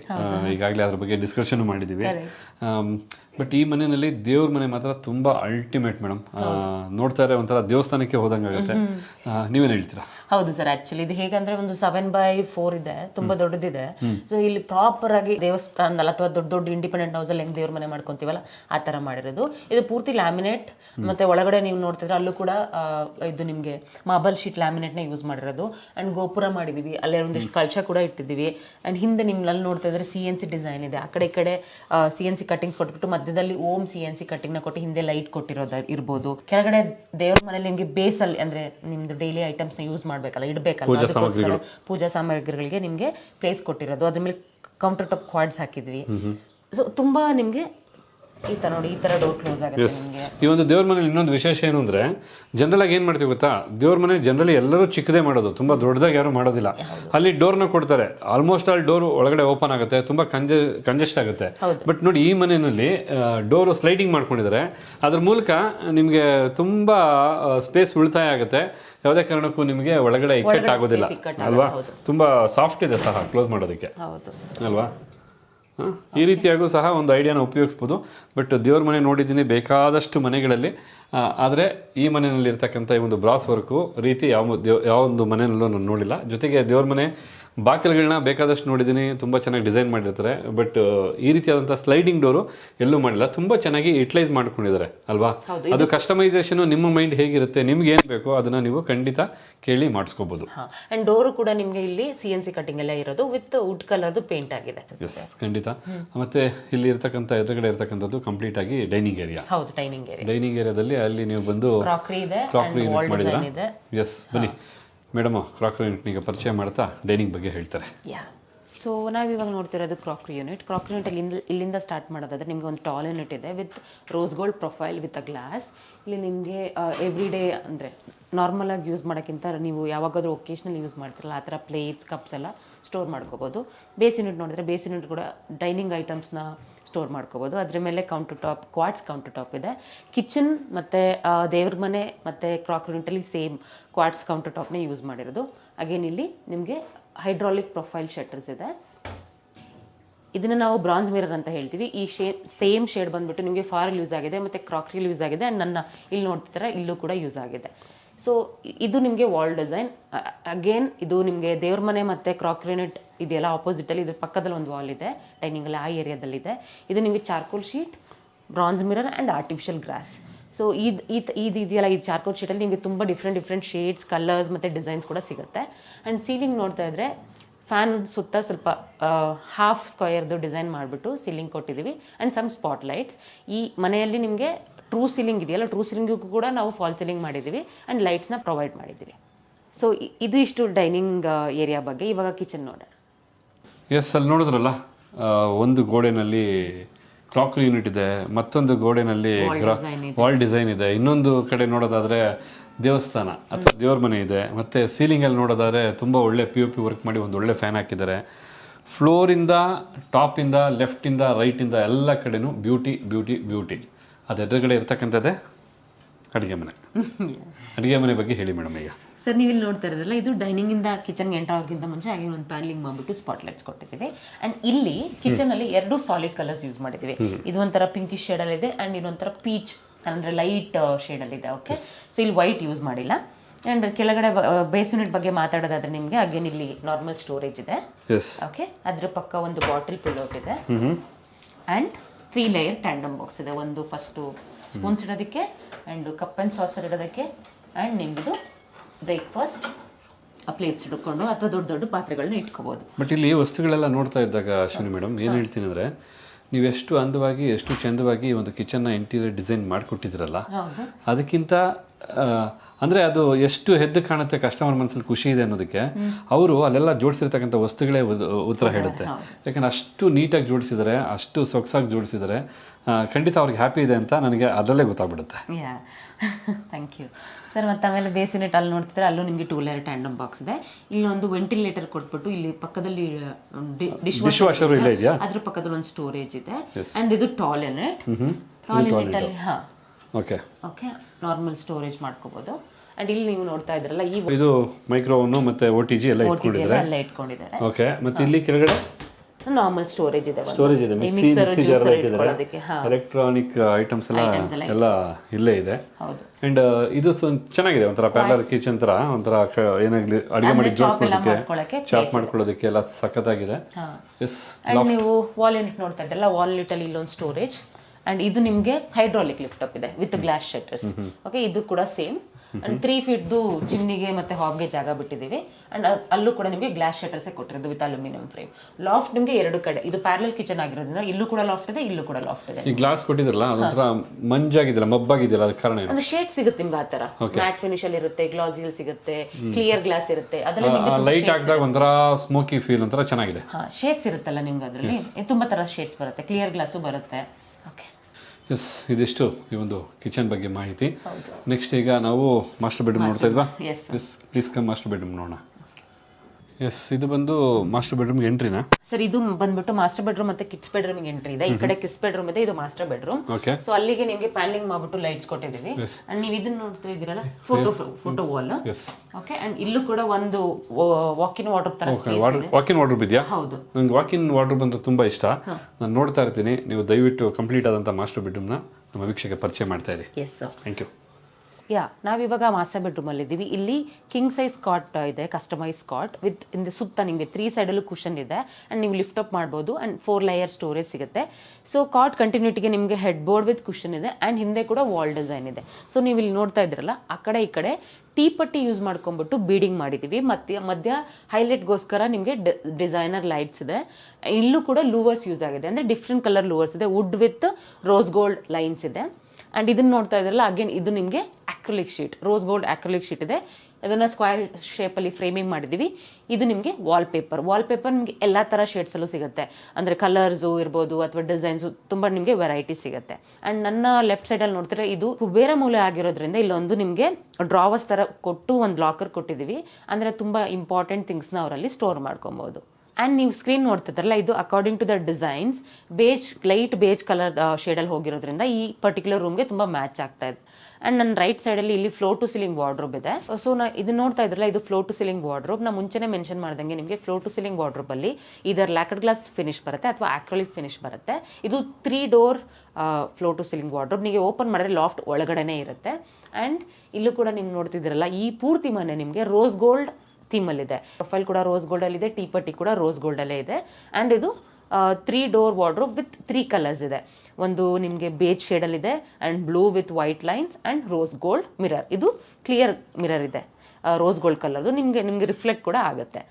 ಈಗಾಗಲೇ ಅದ್ರ ಬಗ್ಗೆ ಡಿಸ್ಕಷನ್ ಮಾಡಿದ್ವಿ ಬಟ್ ಈ ಮನೆಯಲ್ಲಿ ದೇವ್ರ ಮನೆ ಮಾತ್ರ ತುಂಬಾ ಅಲ್ಟಿಮೇಟ್ ಮೇಡಮ್ ನೋಡ್ತಾರೆ ಇದ್ರೆ ಒಂಥರ ದೇವಸ್ಥಾನಕ್ಕೆ ಹೋದಂಗಾಗುತ್ತೆ. ನೀವೇನು ನೀವೇನ್ ಹೇಳ್ತೀರಾ? ಹೌದು ಸರ್ ಆಕ್ಚುಲಿ ಇದು ಹೇಗಂದ್ರೆ ಒಂದು ಸೆವೆನ್ ಬೈ ಫೋರ್ ಇದೆ ತುಂಬಾ ದೊಡ್ಡದಿದೆ. ಸೊ ಇಲ್ಲಿ ಪ್ರಾಪರ್ ಆಗಿ ದೇವಸ್ಥಾನದಲ್ಲಿ ಅಥವಾ ದೊಡ್ಡ ದೊಡ್ಡ ಇಂಡಿಪೆಂಡೆಂಟ್ ಹೌಸ್ ಅಲ್ಲಿ ಹೆಂಗ್ ದೇವ್ರ ಮನೆ ಮಾಡ್ಕೊಂತೀವಲ್ಲ ಆ ತರ ಮಾಡಿರೋದು. ಇದು ಪೂರ್ತಿ ಲ್ಯಾಮಿನೇಟ್ ಮತ್ತೆ ಒಳಗಡೆ ನೀವು ನೋಡ್ತಿದ್ರೆ ಅಲ್ಲೂ ಕೂಡ ಇದು ನಿಮ್ಗೆ ಮಾರ್ಬಲ್ ಶೀಟ್ ಲ್ಯಾಮಿನೇಟ್ನ ಯೂಸ್ ಮಾಡಿರೋದು. ಅಂಡ್ ಗೋಪುರ ಮಾಡಿದೀವಿ ಅಲ್ಲೇ ಒಂದಿಷ್ಟು ಕಳಶ ಕೂಡ ಇಟ್ಟಿದ್ದೀವಿ. ಅಂಡ್ ಹಿಂದೆ ನಿಮ್ ಅಲ್ಲಿ ನೋಡ್ತಾ ಇದ್ರೆ ಸಿ ಎನ್ ಸಿ ಡಿಸೈನ್ ಇದೆ. ಆ ಕಡೆ ಈ ಕಡೆ ಸಿ ಎನ್ ಸಿ ಕಟಿಂಗ್ ಕೊಟ್ಬಿಟ್ಟು ಮಧ್ಯದಲ್ಲಿ ಓಮ್ ಸಿ ಎನ್ ಸಿ ಕಟಿಂಗ್ನ ಕೊಟ್ಟು ಹಿಂದೆ ಲೈಟ್ ಕೊಟ್ಟಿರೋದು ಇರ್ಬೋದು. ಕೆಳಗಡೆ ದೇವ್ರ ಮನೇಲಿ ನಿಮ್ಗೆ ಬೇಸ್ ಅಲ್ಲಿ ಅಂದ್ರೆ ನಿಮ್ದು ಡೈಲಿ ಐಟಮ್ಸ್ನ ಯೂಸ್ ಮಾಡ್ಬೇಕಲ್ಲ ಇಡಬೇಕಲ್ಲ. ಪೂಜಾ ಸಾಮಗ್ರಿಗಳಿಗೆ ನಿಮ್ಗೆ ಪ್ಲೇಸ್ ಕೊಟ್ಟಿರೋದು. ಅದ್ರ ಮೇಲೆ ಕೌಂಟರ್ ಟಾಪ್ ಕ್ವಾಡ್ಸ್ ಹಾಕಿದ್ವಿ ಸೊ ತುಂಬಾ ನಿಮ್ಗೆ ಈ ತರ ನೋಡಿ ಈ ತರ ಡೋರ್ ಕ್ಲೋಸ್ ಆಗುತ್ತೆ ನಿಮ್ಗೆ. ಈ ಒಂದು ದೇವ್ರ ಮನೇಲಿ ಇನ್ನೊಂದು ವಿಶೇಷ ಏನು ಅಂದ್ರೆ ಜನರಲ್ ಆಗಿ ಏನ್ ಮಾಡ್ತೀವಿ ಗೊತ್ತಾ? ದೇವ್ರ ಮನೆ ಜನರಲಿ ಎಲ್ಲರೂ ಚಿಕ್ಕದೇ ಮಾಡೋದು ತುಂಬಾ ದೊಡ್ಡದಾಗಿ ಯಾರು ಮಾಡೋದಿಲ್ಲ. ಅಲ್ಲಿ ಡೋರ್ನ ಕೊಡ್ತಾರೆ. ಆಲ್ಮೋಸ್ಟ್ ಆಲ್ ಡೋರ್ ಒಳಗಡೆ ಓಪನ್ ಆಗುತ್ತೆ ತುಂಬಾ ಕಂಜೆ ಕಂಜೆಸ್ಟ್ ಆಗುತ್ತೆ. ಬಟ್ ನೋಡಿ ಈ ಮನೆಯಲ್ಲಿ ಡೋರ್ ಸ್ಲೈಡಿಂಗ್ ಮಾಡ್ಕೊಂಡಿದ್ದಾರೆ. ಅದ್ರ ಮೂಲಕ ನಿಮಗೆ ತುಂಬಾ ಸ್ಪೇಸ್ ಉಳಿತಾಯ ಆಗುತ್ತೆ. ಯಾವುದೇ ಕಾರಣಕ್ಕೂ ನಿಮಗೆ ಒಳಗಡೆ ಇಕ್ಕಟ್ಟಾಗೋದಿಲ್ಲ ಅಲ್ವಾ? ತುಂಬಾ ಸಾಫ್ಟ್ ಇದೆ ಸಹ ಕ್ಲೋಸ್ ಮಾಡೋದಕ್ಕೆ. ಹೌದು. ಅಲ್ವಾ? ಈ ರೀತಿಯಾಗೂ ಸಹ ಒಂದು ಐಡಿಯಾನ ಉಪಯೋಗಿಸ್ಬೋದು. ಬಟ್ ದೇವ್ರ ಮನೆ ನೋಡಿದ್ದೀನಿ, ಬೇಕಾದಷ್ಟು ಮನೆಗಳಲ್ಲಿ. ಆದರೆ ಈ ಮನೆಯಲ್ಲಿ ಇರ್ತಕ್ಕಂಥ ಈ ಒಂದು ಬ್ರಾಸ್ ವರ್ಕು ರೀತಿ ಯಾವ ಯಾವ ಒಂದು ಮನೆಯಲ್ಲೂ ನಾನು ನೋಡಿಲ್ಲ. ಜೊತೆಗೆ ದೇವ್ರ ಮನೆ ಬಾಗಿಲುಗಳನ್ನ ಬೇಕಾದಷ್ಟು ನೋಡಿದ್ದೀನಿ ತುಂಬ ಚೆನ್ನಾಗಿ ಡಿಸೈನ್ ಮಾಡಿರ್ತಾರೆ ಬಟ್ ಈ ರೀತಿಯಾದಂಥ ಸ್ಲೈಡಿಂಗ್ ಡೋರು ಎಲ್ಲೂ ಮಾಡಿಲ್ಲ. ತುಂಬ ಚೆನ್ನಾಗಿ ಯುಟಿಲೈಸ್ ಮಾಡ್ಕೊಂಡಿದ್ದಾರೆ ಅಲ್ವಾ? ಅದು ಕಸ್ಟಮೈಸೇಷನ್ ನಿಮ್ಮ ಮೈಂಡ್ ಹೇಗಿರುತ್ತೆ ನಿಮ್ಗೆ ಏನು ಬೇಕೋ ಅದನ್ನ ನೀವು ಖಂಡಿತ ಕೇಳಿ ಮಾಡಿಸ್ಕೋಬಹುದು ಅಂಡ್ ಡೋರು ಕೂಡ ನಿಮಗೆ ಇಲ್ಲಿ ಸಿ ಎನ್ ಸಿ ಕಟಿಂಗ್ ಎಲ್ಲ ಇರೋದು ವಿತ್ ವುಡ್ ಕಲರ್ದು ಪೇಂಟ್ ಆಗಿದೆ. ಎಸ್ ಖಂಡಿತ. ಮತ್ತೆ ಇಲ್ಲಿ ಇರ್ತಕ್ಕಂಥ ಎದುರುಗಡೆ ಇರ್ತಕ್ಕಂಥದ್ದು ಕಂಪ್ಲೀಟ್ ಆಗಿ ಡೈನಿಂಗ್ ಏರಿಯಾ ಹೌದು ಡೈನಿಂಗ್ ಏರಿಯಾ ಡೈನಿಂಗ್ ಏರಿಯಾದಲ್ಲಿ ಅಲ್ಲಿ ನೀವು ಬಂದು ಕ್ರಾಕ್ರಿ ಇದೆ ಕ್ರಾಕ್ರಿ ಮಾಡಿದ್ರೆ ಎಸ್ ಬನ್ನಿ. ಮೇಡಮ್ ಕ್ರಾಕ್ರಿ ಯೂನಿಟ್ನಿಗೆ ಪರಿಚಯ ಮಾಡ್ತಾ ಡೈನಿಂಗ್ ಬಗ್ಗೆ ಹೇಳ್ತಾರೆ. ಯಾ ಸೊ ನಾವು ಇವಾಗ ನೋಡ್ತಿರೋದು ಕ್ರಾಕ್ರಿ ಯೂನಿಟ್ ಕ್ರಾಕ್ರಿ ಯೂನಿಟ್ ಇಲ್ಲಿಂದ ಇಲ್ಲಿಂದ ಸ್ಟಾರ್ಟ್ ಮಾಡೋದಾದ್ರೆ ನಿಮಗೆ ಒಂದು ಟಾಲ್ ಯೂನಿಟ್ ಇದೆ with rose gold profile with a glass ಇಲ್ಲಿ ನಿಮಗೆ ಎವ್ರಿ ಡೇ ಅಂದರೆ ನಾರ್ಮಲ್ ಆಗಿ ಯೂಸ್ ಮಾಡೋಕ್ಕಿಂತ ನೀವು ಯಾವಾಗಾದ್ರೂ ಒಕೇಶನಲ್ ಯೂಸ್ ಮಾಡ್ತಿರಲ್ಲ, ಆ ಥರ ಪ್ಲೇಟ್ಸ್ ಕಪ್ಸ್ ಎಲ್ಲ ಸ್ಟೋರ್ ಮಾಡ್ಕೋಬೋದು. ಬೇಸ್ ಯೂನಿಟ್ ನೋಡಿದ್ರೆ ಬೇಸ್ ಯೂನಿಟ್ ಕೂಡ ಡೈನಿಂಗ್ ಐಟಮ್ಸ್ನ ಸ್ಟೋರ್ ಮಾಡ್ಕೋಬೋದು. ಅದ್ರ ಮೇಲೆ counter top quartz counter top ಇದೆ. ಕಿಚನ್ ಮತ್ತು ದೇವ್ರ ಮನೆ ಮತ್ತು ಕ್ರಾಕ್ರಿಂಟಲ್ಲಿ ಸೇಮ್ ಕ್ವಾಡ್ಸ್ ಕೌಂಟರ್ ಟಾಪ್ನೇ ಯೂಸ್ ಮಾಡಿರೋದು. ಅಗೇನ್ ಇಲ್ಲಿ ನಿಮಗೆ ಹೈಡ್ರಾಲಿಕ್ ಪ್ರೊಫೈಲ್ ಶಟರ್ಸ್ ಇದೆ. ಇದನ್ನು ನಾವು ಬ್ರಾಂಜ್ ಮಿರರ್ ಅಂತ ಹೇಳ್ತೀವಿ. ಈ ಶೇಡ್ ಸೇಮ್ ಶೇಡ್ ಬಂದ್ಬಿಟ್ಟು ನಿಮಗೆ ಫಾರಲ್ಲಿ ಯೂಸ್ ಆಗಿದೆ, ಮತ್ತು ಕ್ರಾಕ್ರಿಲಿ ಯೂಸ್ ಆಗಿದೆ ಆ್ಯಂಡ್ ನನ್ನ, ಇಲ್ಲಿ ನೋಡ್ತಿದ್ದಾರೆ, ಇಲ್ಲೂ ಕೂಡ ಯೂಸ್ ಆಗಿದೆ. ಸೊ ಇದು ನಿಮಗೆ ವಾಲ್ ಡಿಸೈನ್ ಅಗೇನ್ ಇದು ನಿಮಗೆ ದೇವ್ರ ಮನೆ ಮತ್ತು ಕ್ರಾಕ್ರಿನೆಟ್ ಇದೆಯಲ್ಲ ಆಪೋಸಿಟಲ್ಲಿ ಇದ್ರ ಪಕ್ಕದಲ್ಲಿ ಒಂದು ವಾಲ್ ಇದೆ. ಡೈನಿಂಗಲ್ಲಿ ಆ ಏರಿಯಾದಲ್ಲಿದೆ ಇದು ನಿಮಗೆ charcoal sheet bronze mirror and artificial grass so ಇದು ಇದು ಇದು ಇದೆಯಲ್ಲ, ಈ ಚಾರ್ಕೋಲ್ ಶೀಟಲ್ಲಿ ನಿಮಗೆ ತುಂಬ ಡಿಫ್ರೆಂಟ್ ಡಿಫ್ರೆಂಟ್ ಶೇಡ್ಸ್ ಕಲರ್ಸ್ ಮತ್ತು ಡಿಸೈನ್ಸ್ ಕೂಡ ಸಿಗುತ್ತೆ. ಆ್ಯಂಡ್ ಸೀಲಿಂಗ್ ನೋಡ್ತಾ ಇದ್ರೆ ಫ್ಯಾನ್ ಸುತ್ತ ಸ್ವಲ್ಪ ಹಾಫ್ ಸ್ಕ್ವಯರ್ದು ಡಿಸೈನ್ ಮಾಡಿಬಿಟ್ಟು ಸೀಲಿಂಗ್ ಕೊಟ್ಟಿದ್ದೀವಿ ಆ್ಯಂಡ್ ಸಮ್ ಸ್ಪಾಟ್ ಲೈಟ್ಸ್ ಈ ಮನೆಯಲ್ಲಿ ನಿಮಗೆ ಟ್ರೂ ಸೀಲಿಂಗ್ ಇದೆಯಲ್ಲ ಟ್ರೂ ಸೀಲಿಂಗಿಗೂ ಕೂಡ ನಾವು ಫಾಲ್ ಸೀಲಿಂಗ್ ಮಾಡಿದ್ದೀವಿ ಆ್ಯಂಡ್ ಲೈಟ್ಸ್ನ ಪ್ರೊವೈಡ್ ಮಾಡಿದ್ದೀವಿ. ಸೊ ಇದು ಇಷ್ಟು ಡೈನಿಂಗ್ ಏರಿಯಾ ಬಗ್ಗೆ. ಇವಾಗ ಕಿಚನ್ ನೋಡೋಣ. ಎಸ್ ಅಲ್ಲಿ ನೋಡಿದ್ರಲ್ಲ ಒಂದು ಗೋಡೆನಲ್ಲಿ ಕ್ಲಾಕ್ ಯೂನಿಟ್ ಇದೆ ಮತ್ತೊಂದು ಗೋಡೆನಲ್ಲಿ ವಾಲ್ ಡಿಸೈನ್ ಇದೆ. ಇನ್ನೊಂದು ಕಡೆ ನೋಡೋದಾದ್ರೆ ದೇವಸ್ಥಾನ ಅಥವಾ ದೇವ್ರ ಮನೆ ಇದೆ. ಮತ್ತೆ ಸೀಲಿಂಗ್ ಅಲ್ಲಿ ನೋಡೋದಾದ್ರೆ ತುಂಬಾ ಒಳ್ಳೆ ಪಿ ಯು ಪಿ ವರ್ಕ್ ಮಾಡಿ ಒಂದು ಒಳ್ಳೆ ಫ್ಯಾನ್ ಹಾಕಿದ್ದಾರೆ. ಫ್ಲೋರಿಂದ ಟಾಪಿಂದ ಲೆಫ್ಟಿಂದ ರೈಟಿಂದ ಎಲ್ಲ ಕಡೆನೂ ಬ್ಯೂಟಿ ಬ್ಯೂಟಿ ಬ್ಯೂಟಿ ಅದು ಎದುರುಗಡೆ ಇರ್ತಕ್ಕಂಥದ್ದೇ ಅಡುಗೆ ಮನೆ. [laughs] ಅಡುಗೆ ಮನೆ ಬಗ್ಗೆ ಹೇಳಿ ಮೇಡಮ್ ಈಗ. ಸರ್ ನೀವು ಇಲ್ಲಿ ನೋಡ್ತಾ ಇರೋದಲ್ಲ ಇದು ಡೈನಿಂಗ್ ಇಂದ ಕಿಚನ್ಗೆ ಎಂಟರ್ ಆಗೋಕ್ಕಿಂತ ಮುಂಚೆ ಹಾಗೆ ಒಂದು ಪ್ಯಾನ್ಲಿಂಗ್ ಮಾಡ್ಬಿಟ್ಟು ಸ್ಪಾಟ್ ಲೈಟ್ಸ್ ಕೊಟ್ಟಿದ್ದೀವಿ. ಅಂಡ್ ಇಲ್ಲಿ ಕಿಚನ್ ಅಲ್ಲಿ ಎರಡು ಸಾಲಿಡ್ ಕಲರ್ಸ್ ಯೂಸ್ ಮಾಡಿದ್ದೀವಿ. ಇದು ಒಂಥರ ಪಿಂಕಿಶ್ ಶೇಡ್ ಅಲ್ಲಿ ಇದೆ ಅಂಡ್ ಇದೊಂಥರ ಪೀಚ್ ಅಂದ್ರೆ ಲೈಟ್ ಶೇಡ್ ಅಲ್ಲಿ ಇದೆ ಓಕೆ ಸೊ ಇಲ್ಲಿ ವೈಟ್ ಯೂಸ್ ಮಾಡಿಲ್ಲ. ಅಂಡ್ ಕೆಳಗಡೆ ಬೇಸ್ ಯೂನಿಟ್ ಬಗ್ಗೆ ಮಾತಾಡೋದಾದ್ರೆ ನಿಮಗೆ ಅಗೇನ್ ಇಲ್ಲಿ ನಾರ್ಮಲ್ ಸ್ಟೋರೇಜ್ ಇದೆ. ಓಕೆ ಅದ್ರ ಪಕ್ಕ ಒಂದು ಬಾಟಲ್ ಪಿಲ್ಲೋಟ್ ಇದೆ. And three layer tandem box ಇದೆ. ಒಂದು ಫಸ್ಟು ಸ್ಪೂನ್ಸ್ ಇಡೋದಕ್ಕೆ ಆ್ಯಂಡ್ ಕಪ್ ಆ್ಯಂಡ್ ಸಾಸರ್ ಇಡೋದಕ್ಕೆ ಆ್ಯಂಡ್ ನಿಮ್ಮದು ಬ್ರೇಕ್ಫಾಸ್ಟ್ ಪ್ಲೇಟ್ಸ್ ಇಟ್ಕೊಂಡು ಅಥವಾ ದೊಡ್ಡ ದೊಡ್ಡ ಪಾತ್ರೆಗಳನ್ನ ಇಟ್ಕೋಬೋದು. ಬಟ್ ಇಲ್ಲಿ ವಸ್ತುಗಳೆಲ್ಲ ನೋಡ್ತಾ ಇದ್ದಾಗ ಅಶ್ವಿನಿ ಮೇಡಮ್ ಏನು ಹೇಳ್ತೀನಿ ಅಂದರೆ ನೀವು ಎಷ್ಟು ಅಂದವಾಗಿ ಎಷ್ಟು ಚಂದವಾಗಿ ಒಂದು ಕಿಚನ್ನ ಇಂಟೀರಿಯರ್ ಡಿಸೈನ್ ಮಾಡಿಕೊಟ್ಟಿದ್ದೀರಲ್ಲ ಅದಕ್ಕಿಂತ ಅಂದ್ರೆ ಅದು ಎಷ್ಟು ಹೆದ್ದು ಕಾಣುತ್ತೆ ಕಸ್ಟಮರ್ ಮನಸ್ಸಲ್ಲಿ ಖುಷಿ ಇದೆ ಅನ್ನೋದಕ್ಕೆ ಅವರು ಅಲ್ಲೆಲ್ಲ ಜೋಡಿಸಿರ್ತಕ್ಕಂಥ ವಸ್ತುಗಳೇ ಉತ್ತರ ಹೇಳುತ್ತೆ. ಯಾಕಂದ್ರೆ ಅಷ್ಟು ನೀಟಾಗಿ ಜೋಡಿಸಿದರೆ ಅಷ್ಟು ಸೊಗಸಾಗಿ ಜೋಡಿಸಿದರೆ ಖಂಡಿತ ಅವ್ರಿಗೆ ಹ್ಯಾಪಿ ಇದೆ ಅಂತ ನನಗೆ ಅದರಲ್ಲೇ ಗೊತ್ತಾಗ್ಬಿಡುತ್ತೆ. ಥ್ಯಾಂಕ್ ಯು ಸರ್ ಮತ್ತೆ ಆಮೇಲೆ ಬೇಸಿನೆಟ್ ಅಲ್ಲಿ ನೋಡ್ತಿದ್ರೆ ಅಲ್ಲೂ ನಿಮಗೆ ಟೂ ಲೇಯರ್ ಟ್ಯಾಂಡಮ್ ಬಾಕ್ಸ್ ಇದೆ. ಇಲ್ಲಿ ಒಂದು ವೆಂಟಿಲೇಟರ್ ಕೊಟ್ಬಿಟ್ಟು ಇಲ್ಲಿ ಪಕ್ಕದಲ್ಲಿ ಡಿಶ್ ವಾಷರು ಅದ್ರ ಪಕ್ಕದಲ್ಲಿ ಒಂದು ಸ್ಟೋರೇಜ್ ಇದೆ ಅಂಡ್ ಇದು ಟಾಲ್ ಟಾಯ್ಲೆಟ್ ಟಾಲ್ ಯೂನಿಟ್ ಅಲ್ಲಿ ಹಾ. ಓಕೆ ಓಕೆ ನಾರ್ಮಲ್ ಸ್ಟೋರೇಜ್ ಮಾಡ್ಕೋಬಹುದು ಅಂಡ್ ಇಲ್ಲಿ ನೀವು ನೋಡ್ತಾ ಇದ್ರಲ್ಲ ಈ ಇದು ಮೈಕ್ರೋವನ್ನು ಮತ್ತೆ ಓಟಿಜಿ ಟಿ ಜಿ ಎಲ್ಲ ಇಟ್ಕೊಂಡಿದ್ದಾರೆ. ಎಲ್ಲ ಇಟ್ಕೊಂಡಿದ್ದಾರೆ. ಓಕೆ ಮತ್ತೆ ಇಲ್ಲಿ ಕೆಳಗಡೆ? ನಾರ್ಮಲ್ ಸ್ಟೋರೇಜ್ ಇದೆ ಸ್ಟೋರೇಜ್ ಇದೆ ಮಿಕ್ಸಿ ಮಿಕ್ಸಿ ಜಾರ್ ಇಟ್ಟಿದ್ದಾರೆ. ಎಲೆಕ್ಟ್ರಾನಿಕ್ ಐಟಮ್ಸ್ ಎಲ್ಲ ಎಲ್ಲ ಇಲ್ಲೇ ಇದೆ. ಹೌದು. ಅಂಡ್ ಇದು ಸ್ವಲ್ಪ ಚೆನ್ನಾಗಿದೆ ಒಂಥರ ಪ್ಯಾಲರ್ ಕಿಚನ್ ತರ ಒಂಥರ ಏನಾಗ್ಲಿ ಅಡಿಗೆ ಮಾಡಿ ಜೋಡಿಸ್ಕೊಳ್ಳೋದಕ್ಕೆ ಚಾಪ್ ಮಾಡ್ಕೊಳ್ಳೋದಕ್ಕೆ ಎಲ್ಲ ಸಖತ್ತಾಗಿದೆ. ಎಸ್ ಅಂಡ್ ನೀವು ವಾಲ್ ಯೂನಿಟ್ ನೋಡ್ತಾ ವಾಲ್ ಯೂನಿಟ್ ಅಲ್ಲಿ ಇಲ್ಲೊಂದು ಸ್ಟೋರೇಜ್ ಅಂಡ್ ಇದು ನಿಮಗೆ ಹೈಡ್ರಾಲಿಕ್ ಲಿಫ್ಟ್ ಅಪ್ ಇದೆ ವಿತ್ ಗ್ಲಾಸ್ ಶಟರ್ಸ್ ಓಕೆ ಇದು ಕೂಡ ಸೇಮ್ ಅಂಡ್ ತ್ರೀ ಫೀಟ್ದು ಚಿಮ್ನಿಗೆ ಮತ್ತೆ ಹಾಬ್ಗೆ ಜಾಗ ಬಿಟ್ಟಿದ್ದೀವಿ. ಅಂಡ್ ಅಲ್ಲೂ ಕೂಡ ನಿಮಗೆ ಗ್ಲಾಸ್ ಶಟರ್ಸೇ ಕೊಟ್ಟಿರೋದು ವಿತ್ ಅಲ್ಯೂಮಿನಿಯಂ ಫ್ರೇಮ್ ಲಾಫ್ಟ್ ನಿಮಗೆ ಎರಡು ಕಡೆ ಇದು ಪ್ಯಾರಲ್ ಕಿಚನ್ ಆಗಿರೋದ್ರಿಂದ ಇಲ್ಲೂ ಕೂಡ ಲಾಫ್ಟ್ ಇದೆ ಇಲ್ಲೂ ಕೂಡ ಲಾಫ್ಟ್ ಇದೆ. ಈ ಗ್ಲಾಸ್ ಕೊಟ್ಟಿದ್ರಲ್ಲ ಅದೊಂಥರ ಮಂಜಾಗಿದೆಯಲ್ಲ ಮಬ್ಬಾಗಿದೆಯಲ್ಲ ಅದಕ್ಕೆ ಕಾರಣ ಏನು? ಒಂದು ಶೇಡ್ ಸಿಗುತ್ತೆ ನಿಮ್ಗೆ ಆ ತರ ಮ್ಯಾಟ್ ಫಿನಿಶ್ ಅಲ್ಲಿ ಇರುತ್ತೆ ಗ್ಲಾಸಿಲ್ ಸಿಗುತ್ತೆ ಕ್ಲಿಯರ್ ಗ್ಲಾಸ್ ಇರುತ್ತೆ ಅದರಲ್ಲಿ ನಿಮಗೆ ಲೈಟ್ ಹಾಕಿದಾಗ ಒಂಥರ ಸ್ಮೋಕಿ ಫೀಲ್ ಒಂಥರ ಚೆನ್ನಾಗಿದೆ. ಹಾ ಶೇಡ್ಸ್ ಇರುತ್ತಲ್ಲ ನಿಮಗೆ ಅದರಲ್ಲಿ? ತುಂಬಾ ತರ ಶೇಡ್ಸ್ ಬರುತ್ತೆ ಕ್ಲಿಯರ್ ಗ್ಲಾಸು ಬರುತ್ತೆ. ಓಕೆ ಎಸ್ ಇದಿಷ್ಟು ಈ ಒಂದು ಕಿಚನ್ ಬಗ್ಗೆ ಮಾಹಿತಿ. ನೆಕ್ಸ್ಟ್ ಈಗ ನಾವು ಮಾಸ್ಟರ್ ಬೆಡ್ರೂಮ್ ನೋಡ್ತಾ ಇದ್ವಾ? Yes please come master bedroom ನೋಡೋಣ. ಎಸ್ ಇದು ಬಂದು ಮಾಸ್ಟರ್ ಬೆಡ್ರೂಮ್ಗೆ ಎಂಟ್ರಿನಾ ಸರ್ ಇದು ಬಂದ್ಬಿಟ್ಟು ಮಾಸ್ಟರ್ ಬೆಡ್ರೂಮ್ ಮತ್ತೆ ಕಿಡ್ಸ್ ಬೆಡ್ರೂಮ್ ಎಂಟ್ರಿ ಇದೆ. ಈ ಕಡೆ ಕಿಡ್ಸ್ ಬೆಡ್ರೂಮ್ ಇದೆ ಇದು ಮಾಸ್ಟರ್ ಬೆಡ್ರೂಮ್ ಓಕೆ ಸೊ ಅಲ್ಲಿಗೆ ನಿಮಗೆ ಪ್ಯಾನಲಿಂಗ್ ಮಾಡ್ಬಿಟ್ಟು ಲೈಟ್ಸ್ ಕೊಟ್ಟಿದ್ದೀವಿ. ಅಂಡ್ ನೀವು ಇದನ್ನ ನೋಡ್ತಾ ಇದ್ದೀರಲ್ಲ photo photo wall okay and ಇಲ್ಲೂ ಕೂಡ ಒಂದು ವಾಕಿನ್ ವಾಟರ್ ತರ ವಾಟರ್ ಇದೆ. ವಾಕಿನ್ ವಾಟರ್ ಇದೆಯಾ? ಹೌದು. ನಂಗೆ ವಾಕಿನ್ ವಾಟರ್ ಬಂದ್ರೆ ತುಂಬಾ ಇಷ್ಟ. ನಾನು ನೋಡ್ತಾ ಇರ್ತೀನಿ ನೀವು ದಯವಿಟ್ಟು ಕಂಪ್ಲೀಟ್ ಆದಂತ ಮಾಸ್ಟರ್ ಬೆಡ್ರೂಮ್ನ ನಮ್ಮ ವೀಕ್ಷಕ ಪರಿಚಯ ಮಾಡ್ತಾ ಇರಿ. ಎಸ್ ಥ್ಯಾಂಕ್ ಯು ಯಾ ನಾವಿವಾಗ ಮಾಸ್ಟರ್ ಬೆಡ್ರೂಮ್ ಅಲ್ಲಿ ಇದ್ದೀವಿ ಇಲ್ಲಿ ಕಿಂಗ್ ಸೈಜ್ ಕಾಟ್ ಇದೆ ಕಸ್ಟಮೈಸ್ ಕಾಟ್ ವಿತ್ ಇಂದ ಸುತ್ತ ನಿಮಗೆ ತ್ರೀ ಸೈಡಲ್ಲೂ ಕುಷನ್ ಇದೆ. ಆ್ಯಂಡ್ ನೀವು ಲಿಫ್ಟ್ ಅಪ್ ಮಾಡ್ಬೋದು ಆ್ಯಂಡ್ ಫೋರ್ ಲೇಯರ್ ಸ್ಟೋರೇಜ್ ಸಿಗುತ್ತೆ. ಸೊ ಕಾಟ್ ಕಂಟಿನ್ಯೂಟಿಗೆ ನಿಮಗೆ ಹೆಡ್ ಬೋರ್ಡ್ ವಿತ್ ಕುಷನ್ ಇದೆ ಆ್ಯಂಡ್ ಹಿಂದೆ ಕೂಡ ವಾಲ್ ಡಿಸೈನ್ ಇದೆ. ಸೊ ನೀವು ಇಲ್ಲಿ ನೋಡ್ತಾ ಇದ್ರಲ್ಲ, ಆ ಕಡೆ ಈ ಕಡೆ ಟೀ ಪಟ್ಟಿ ಯೂಸ್ ಮಾಡ್ಕೊಂಡ್ಬಿಟ್ಟು ಬೀಡಿಂಗ್ ಮಾಡಿದ್ದೀವಿ ಮತ್ತೆ ಮಧ್ಯ ಹೈಲೈಟ್ಗೋಸ್ಕರ ನಿಮಗೆ ಡಿಸೈನರ್ ಲೈಟ್ಸ್ ಇದೆ. ಇಲ್ಲೂ ಕೂಡ ಲೂವರ್ಸ್ ಯೂಸ್ ಆಗಿದೆ. ಅಂದರೆ ಡಿಫ್ರೆಂಟ್ ಕಲರ್ ಲೂವರ್ಸ್ ಇದೆ. Wood with rose gold lines ಇದೆ. ಆ್ಯಂಡ್ ಇದನ್ನು ನೋಡ್ತಾ ಇದ್ರಲ್ಲ ಅಗೇನ್ ಇದು ನಿಮಗೆ acrylic sheet rose gold acrylic sheet ಇದೆ. ಅದನ್ನು ಸ್ಕ್ವೇರ್ ಶೇಪಲ್ಲಿ ಫ್ರೇಮಿಂಗ್ ಮಾಡಿದ್ದೀವಿ. ಇದು ನಿಮಗೆ ವಾಲ್ ಪೇಪರ್ ವಾಲ್ ಪೇಪರ್ ನಿಮಗೆ ಎಲ್ಲ ಥರ ಶೇಡ್ಸಲ್ಲೂ ಸಿಗುತ್ತೆ. ಅಂದರೆ ಕಲರ್ಸು ಇರ್ಬೋದು ಅಥವಾ ಡಿಸೈನ್ಸು ತುಂಬ ನಿಮಗೆ ವೆರೈಟಿ ಸಿಗುತ್ತೆ. ಆ್ಯಂಡ್ ನನ್ನ ಲೆಫ್ಟ್ ಸೈಡಲ್ಲಿ ನೋಡ್ತಿದ್ರೆ ಇದು ಕುಬೇರ ಮೂಲೆ ಆಗಿರೋದ್ರಿಂದ ಇಲ್ಲೊಂದು ನಿಮಗೆ ಡ್ರಾವರ್ಸ್ ಥರ ಕೊಟ್ಟು ಒಂದು ಲಾಕರ್ ಕೊಟ್ಟಿದ್ದೀವಿ. ಅಂದರೆ ತುಂಬ ಇಂಪಾರ್ಟೆಂಟ್ ಥಿಂಗ್ಸ್ನ ಅವರಲ್ಲಿ ಸ್ಟೋರ್ ಮಾಡ್ಕೊಬೋದು. ಆ್ಯಂಡ್ ನೀವು ಸ್ಕ್ರೀನ್ ನೋಡ್ತಿದ್ರಲ್ಲ, ಇದು according to the designs beige light beige colour ಶೇಡಲ್ಲಿ ಹೋಗಿರೋದ್ರಿಂದ ಈ ಪರ್ಟಿಕ್ಯುಲರ್ ರೂಮ್ಗೆ ತುಂಬ ಮ್ಯಾಚ್ ಆಗ್ತಾ ಇದೆ. ಆ್ಯಂಡ್ ನನ್ನ ರೈಟ್ ಸೈಡಲ್ಲಿ ಇಲ್ಲಿ ಫ್ಲೋ ಟು ಸೀಲಿಂಗ್ ವಾರ್ಡ್ರೋಬ್ ಇದೆ. ಸೊ ನಾ ಇದು ನೋಡ್ತಾ ಇದ್ರಲ್ಲ, ಇದು ಫ್ಲೋ ಟು ಸೀಲಿಂಗ್ ವಾರ್ಡ್ರೋಬ್ ನಾ ಮುಂಚೆನೇ ಮೆನ್ಷನ್ ಮಾಡ್ದಂಗೆ ನಿಮಗೆ ಫ್ಲೋ ಟು ಸೀಲಿಂಗ್ ವಾರ್ಡ್ರೋಬಲ್ಲಿ ಇದರ ಲ್ಯಾಕಡ್ ಗ್ಲಾಸ್ ಫಿನಿಶ್ ಬರುತ್ತೆ ಅಥವಾ ಆಕ್ರೋಲಿಕ್ ಫಿನಿಶ್ ಬರುತ್ತೆ. ಇದು three door floor to ceiling wardrobe ನಿಮಗೆ ಓಪನ್ ಮಾಡಿದ್ರೆ ಲಾಫ್ಟ್ ಒಳಗಡೆನೇ ಇರುತ್ತೆ. ಆ್ಯಂಡ್ ಇಲ್ಲೂ ಕೂಡ ನೀವು ನೋಡ್ತಿದ್ದೀರಲ್ಲ, ಈ ಪೂರ್ತಿ ಮನೆ ನಿಮಗೆ ರೋಸ್ ಗೋಲ್ಡ್ ಥೀಮಲ್ಲಿದೆ. ಪ್ರೊಫೈಲ್ ಕೂಡ ರೋಸ್ ಗೋಲ್ಡಲ್ಲಿ ಇದೆ ಟೀ ಪಟ್ಟಿ ಕೂಡ ರೋಸ್ ಗೋಲ್ಡಲ್ಲೇ ಇದೆ. ಆ್ಯಂಡ್ ಇದು three door wardrobe with three colours ಇದೆ. ಒಂದು ನಿಮಗೆ beige ಶೇಡಲ್ಲಿದೆ and blue with white lines and rose gold mirror ಇದು ಕ್ಲಿಯರ್ ಮಿರರ್ ಇದೆ. ರೋಸ್ ಗೋಲ್ಡ್ ಕಲರ್ದು ನಿಮಗೆ ನಿಮಗೆ ರಿಫ್ಲೆಕ್ಟ್ ಕೂಡ ಆಗುತ್ತೆ.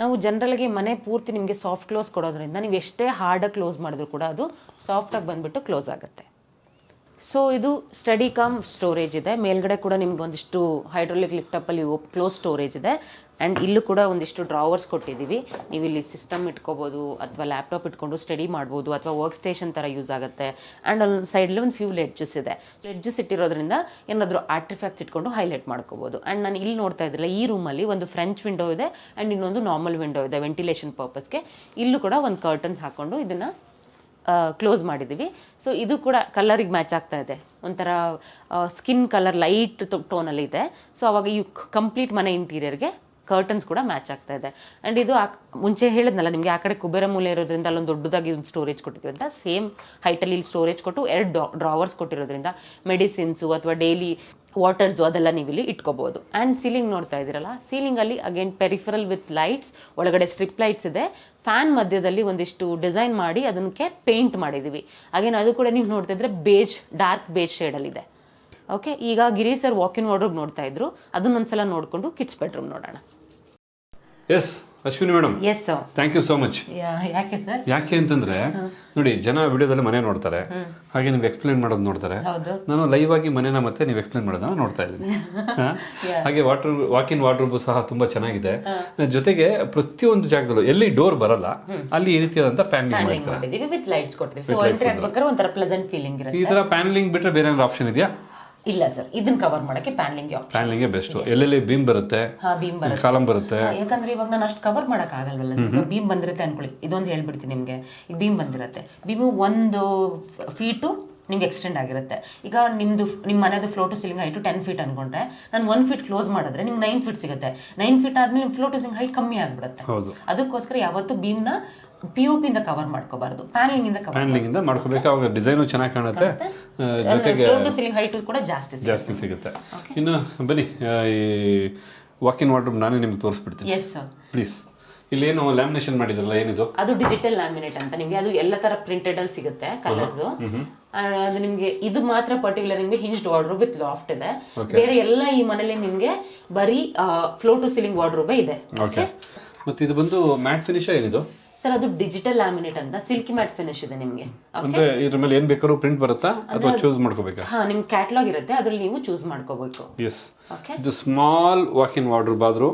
ನಾವು ಜನರಲ್ಗೆ ಮನೆ ಪೂರ್ತಿ ನಿಮಗೆ ಸಾಫ್ಟ್ ಕ್ಲೋಸ್ ಕೊಡೋದ್ರಿಂದ ನೀವು ಎಷ್ಟೇ ಹಾರ್ಡಾಗಿ ಕ್ಲೋಸ್ ಮಾಡಿದ್ರು ಕೂಡ ಅದು ಸಾಫ್ಟಾಗಿ ಬಂದುಬಿಟ್ಟು ಕ್ಲೋಸ್ ಆಗುತ್ತೆ. ಸೊ ಇದು ಸ್ಟಡಿ ಕಮ್ ಸ್ಟೋರೇಜ್ ಇದೆ. ಮೇಲ್ಗಡೆ ಕೂಡ ನಿಮ್ಗೆ ಒಂದಿಷ್ಟು ಹೈಡ್ರೋಲಿಕ್ ಲಿಫ್ಟಪ್ಪಲ್ಲಿ ಕ್ಲೋಸ್ ಸ್ಟೋರೇಜ್ ಇದೆ. ಆ್ಯಂಡ್ ಇಲ್ಲೂ ಕೂಡ ಒಂದಿಷ್ಟು ಡ್ರಾವರ್ಸ್ ಕೊಟ್ಟಿದ್ದೀವಿ. ನೀವು ಇಲ್ಲಿ ಸಿಸ್ಟಮ್ ಇಟ್ಕೋಬೋದು ಅಥವಾ ಲ್ಯಾಪ್ಟಾಪ್ ಇಟ್ಕೊಂಡು ಸ್ಟಡಿ ಮಾಡ್ಬೋದು ಅಥವಾ ವರ್ಕ್ ಸ್ಟೇಷನ್ ಥರ ಯೂಸ್ ಆಗುತ್ತೆ. ಆ್ಯಂಡ್ ಅಲ್ಲಿ ಸೈಡಲ್ಲಿ ಒಂದು ಫ್ಯೂ ಲೆಡ್ಜಸ್ ಇದೆ. ಲೆಡ್ಜಸ್ ಇಟ್ಟಿರೋದ್ರಿಂದ ಏನಾದರೂ ಆರ್ಟಿಫ್ಯಾಕ್ಟ್ಸ್ ಇಟ್ಕೊಂಡು ಹೈಲೈಟ್ ಮಾಡ್ಕೋಬೋದು. ಆ್ಯಂಡ್ ನಾನು ಇಲ್ಲಿ ನೋಡ್ತಾ ಇದ್ದಿಲ್ಲ, ಈ ರೂಮಲ್ಲಿ ಒಂದು ಫ್ರೆಂಚ್ ವಿಂಡೋ ಇದೆ. ಆ್ಯಂಡ್ ಇನ್ನೊಂದು ನಾರ್ಮಲ್ ವಿಂಡೋ ಇದೆ ವೆಂಟಿಲೇಷನ್ ಪರ್ಪಸ್ಗೆ ಇಲ್ಲೂ ಕೂಡ ಒಂದು ಕರ್ಟನ್ಸ್ ಹಾಕ್ಕೊಂಡು ಇದನ್ನು ಕ್ಲೋಸ್ ಮಾಡಿದ್ದೀವಿ ಸೊ ಇದು ಕೂಡ ಕಲರಿಗೆ ಮ್ಯಾಚ್ ಆಗ್ತಾ ಇದೆ. ಒಂಥರ ಸ್ಕಿನ್ ಕಲರ್ ಲೈಟ್ ಟೋನಲ್ಲಿ ಇದೆ. ಸೊ ಅವಾಗ ಈ ಕಂಪ್ಲೀಟ್ ಮನೆ ಇಂಟೀರಿಯರ್ಗೆ ಕರ್ಟನ್ಸ್ ಕೂಡ ಮ್ಯಾಚ್ ಆಗ್ತಾ ಇದೆ. ಆ್ಯಂಡ್ ಇದು ಮುಂಚೆ ಹೇಳಿದ್ನಲ್ಲ, ನಿಮಗೆ ಆ ಕಡೆ ಕುಬೇರ ಮೂಲೆ ಇರೋದ್ರಿಂದ ಅಲ್ಲೊಂದು ದೊಡ್ಡದಾಗಿ ಒಂದು ಸ್ಟೋರೇಜ್ ಕೊಟ್ಟಿದ್ವಿ ಅಂತ. ಸೇಮ್ ಹೈಟಲ್ಲಿ ಇಲ್ಲಿ ಸ್ಟೋರೇಜ್ ಕೊಟ್ಟು ಎರಡು ಡ್ರಾವರ್ಸ್ ಕೊಟ್ಟಿರೋದ್ರಿಂದ ಮೆಡಿಸಿನ್ಸು ಅಥವಾ ಡೈಲಿ ವಾಟರ್ಸು ಅದೆಲ್ಲ ನೀವು ಇಲ್ಲಿ ಇಟ್ಕೋಬಹುದು ಆ್ಯಂಡ್ ಸೀಲಿಂಗ್ ನೋಡ್ತಾ ಇದ್ದೀರಲ್ಲ ಸೀಲಿಂಗಲ್ಲಿ ಅಗೇನ್ ಪೆರಿಫರಲ್ ವಿತ್ ಲೈಟ್ಸ್ ಒಳಗಡೆ ಸ್ಟ್ರಿಪ್ ಲೈಟ್ಸ್ ಇದೆ. ಫ್ಯಾನ್ ಮಧ್ಯದಲ್ಲಿ ಒಂದಿಷ್ಟು ಡಿಸೈನ್ ಮಾಡಿ ಅದಕ್ಕೆ ಪೇಂಟ್ ಮಾಡಿದ್ದೀವಿ. ಅಗೇನ್ ಅದು ಕೂಡ ನೀವು ನೋಡ್ತಾ ಇದ್ರೆ ಬೇಜ್ ಡಾರ್ಕ್ ಬೇಜ್ ಶೇಡಲ್ಲಿದೆ ಓಕೆ ಈಗ Giri sir walk in wardrobe ನೋಡ್ತಾ ಇದ್ರು. ಅದನ್ನೊಂದ್ಸಲ ನೋಡಿಕೊಂಡು ಕಿಡ್ಸ್ ಬೆಡ್ರೂಮ್ ನೋಡೋಣ. Yes Ashwini madam yes thank you so much ಯಾಕೆ ಸರ್ ಯಾಕೆ ಅಂತಂದ್ರೆ ನೋಡಿ ಜನ ವಿಡಿಯೋದಲ್ಲಿ ಮನೆ ನೋಡ್ತಾರೆ. ಹಾಗೆ ನೀವು ಎಕ್ಸ್ಪ್ಲೇನ್ ಮಾಡೋದು ನೋಡ್ತಾರೆ. ನಾನು ಲೈವ್ ಆಗಿ ಮನೆನ ಮತ್ತೆ ನೀವು ಎಕ್ಸ್ಪ್ಲೇನ್ ಮಾಡೋದನ್ನ ನೋಡ್ತಾ ಇದ್ದೀನಿ? [laughs] ಹಾಗೆ ವಾಟರ್ ವಾಕಿನ್ ವಾಟರ್ ಸಹ ತುಂಬಾ ಚೆನ್ನಾಗಿದೆ. ಜೊತೆಗೆ ಪ್ರತಿಯೊಂದು ಜಾಗದಲ್ಲೂ ಎಲ್ಲಿ ಡೋರ್ ಬರಲ್ಲ ಅಲ್ಲಿ ಈ ರೀತಿಯಾದಂತ ಪ್ಯಾನ್ಲಿಂಗ್ ಮಾಡ್ತಾರೆ. ವಿತ್ ಲೈಟ್ಸ್ ಕೊಟ್ಟಿದ್ದೀವಿ. ಸೊ ಎಂಟ್ರಿ ಆಗ್ಬೇಕಾದ್ರೆ ಒಂಥರ ಪ್ಲೆಸೆಂಟ್ ಫೀಲಿಂಗ್ ಇರುತ್ತೆ. ಈ ತರ ಪ್ಯಾನಲಿಂಗ್ ಬಿಟ್ರೆ ಬೇರೆ ಏನಾದ್ರು ಆಪ್ಷನ್ ಇದೆಯಾ? ಇಲ್ಲ ಸರ್ ಇದನ್ನ ಕವರ್ ಮಾಡಕ್ಕೆ ಪ್ಯಾನಲಿಂಗ್ ಪ್ಯಾನ್ಲಿಂಗ್ ಬೆಸ್ಟ್ ಎಲ್ಲೆಲ್ಲಿ ಬೀಮ್ ಬರುತ್ತೆ? ಹಾ ಬೀಮ್ ಬರುತ್ತೆ. ಕಾಲಂ ಬರುತ್ತೆ. ಯಾಕಂದ್ರೆ ಇವಾಗ ನಾನು ಅಷ್ಟು ಕವರ್ ಮಾಡಕ್ ಆಗಲ್ವಲ್ಲ ಸರ್ ಬೀಮ್ ಬಂದಿರುತ್ತೆ ಅನ್ಕೊಳ್ಳಿ. ಇದೊಂದು ಹೇಳ್ಬಿಡ್ತೀನಿ ನಿಮಗೆ. ಈಗ ಬೀಮ್ ಬಂದಿರುತ್ತೆ. ಬೀಮು ಒಂದು ಫೀಟು ನಿಮ್ಗೆ ಎಕ್ಸ್ಟೆಂಡ್ ಆಗಿರುತ್ತೆ. ಈಗ ನಿಮ್ದು ನಿಮ್ಮ ಮನೆದು floor to ceiling height ten feet ಅನ್ಕೊಂಡ್ರೆ ನಾನು ಒನ್ ಫೀಟ್ ಕ್ಲೋಸ್ ಮಾಡಿದ್ರೆ ನಿಮ್ಗೆ ನೈನ್ ಫೀಟ್ ಸಿಗುತ್ತೆ. ನೈನ್ ಫೀಟ್ ಆದ್ಮೇಲೆ floor to floor to ceiling height ಕಮ್ಮಿ ಆಗ್ಬಿಡುತ್ತೆ. ಹೌದು. ಅದಕ್ಕೋಸ್ಕರ ಯಾವತ್ತು ಬೀಮ್ನ ಪಿ ಯು ಪಿಂದ ಕವರ್ ಮಾಡ್ಕೋಬಾರ್ದು ಪ್ಯಾನಲಿಂಗ್ ಇಂದ ಕವರ್ ಪ್ಯಾನಲಿಂಗ್ ಇಂದ ಮಾಡ್ಕೋಬೇಕು. ಅವಾಗ ಡಿಸೈನು ಚೆನ್ನಾಗಿ ಕಾಣುತ್ತೆ. ಜೊತೆಗೆ ಫ್ಲೋ ಟು ಸೀಲಿಂಗ್ ಹೈಟ್ ಕೂಡ ಜಾಸ್ತಿ ಸಿಗುತ್ತೆ. ಜಾಸ್ತಿ ಸಿಗುತ್ತೆ. ಇನ್ನು ಬನ್ನಿ ಈ ವಾಕ್ ಇನ್ ವಾರ್ಡ್ರೋಬ್ ನಾನೇ ನಿಮ್ಗೆ ತೋರಿಸ್ಬಿಡ್ತೀನಿ. ಎಸ್ ಸರ್ ಪ್ಲೀಸ್ ಇಲ್ಲೇನು ಲ್ಯಾಮಿನೇಷನ್ ಮಾಡಿದ್ರಲ್ಲ ಏನಿದು? ಅದು ಡಿಜಿಟಲ್ ಲ್ಯಾಮಿನೇಟ್ ಅಂತ ನಿಮಗೆ. ಅದು ಎಲ್ಲ ತರ ಪ್ರಿಂಟೆಡ್ ಅಲ್ಲಿ ಸಿಗುತ್ತೆ ಕಲರ್ಸ್ ಅದು ನಿಮ್ಗೆ ಇದು ಮಾತ್ರ ಪರ್ಟಿಕ್ಯುಲರ್ ನಿಮ್ಗೆ ಹಿಂಜ್ಡ್ ವಾರ್ಡ್ರೋಬ್ ವಿತ್ ಲಾಫ್ಟ್ ಇದೆ. ಬೇರೆ ಎಲ್ಲ ಈ ಮನೇಲಿ ನಿಮ್ಗೆ ಬರೀ ಫ್ಲೋ ಟು ಸೀಲಿಂಗ್ ವಾರ್ಡ್ರೋಬೇ ಇದೆ. ಓಕೆ ಮತ್ತೆ ಇದು ಬಂದು ಮ್ಯಾಟ್ ಫಿನಿಶ್ ಏನಿದು? ಸರ್ ಅದು ಡಿಜಿಟಲ್ ಲ್ಯಾಮಿನೇಟ್ ಅಂತ. ಸಿಲ್ಕಿ ಮ್ಯಾಟ್ ಫಿನಿಶ್ ಇದೆ ನಿಮಗೆ. ಅಂದ್ರೆ ಇದ್ರ ಮೇಲೆ ಏನ್ ಬೇಕಾದ್ರೂ ಪ್ರಿಂಟ್ ಬರುತ್ತಾ? ಅಥವಾ ಚೂಸ್ ಮಾಡ್ಕೋಬೇಕಾ? ಹಾ ನಿಮ್ ಕ್ಯಾಟಲಾಗ್ ಇರುತ್ತೆ. ಅದ್ರಲ್ಲಿ ನೀವು ಚೂಸ್ ಮಾಡ್ಕೋಬೇಕು. ಎಸ್ ಓಕೆ ಇದು ಸ್ಮಾಲ್ ವಾಕ್ ಇನ್ ವಾರ್ಡ್ರೋಬ್ ಆದ್ರೂ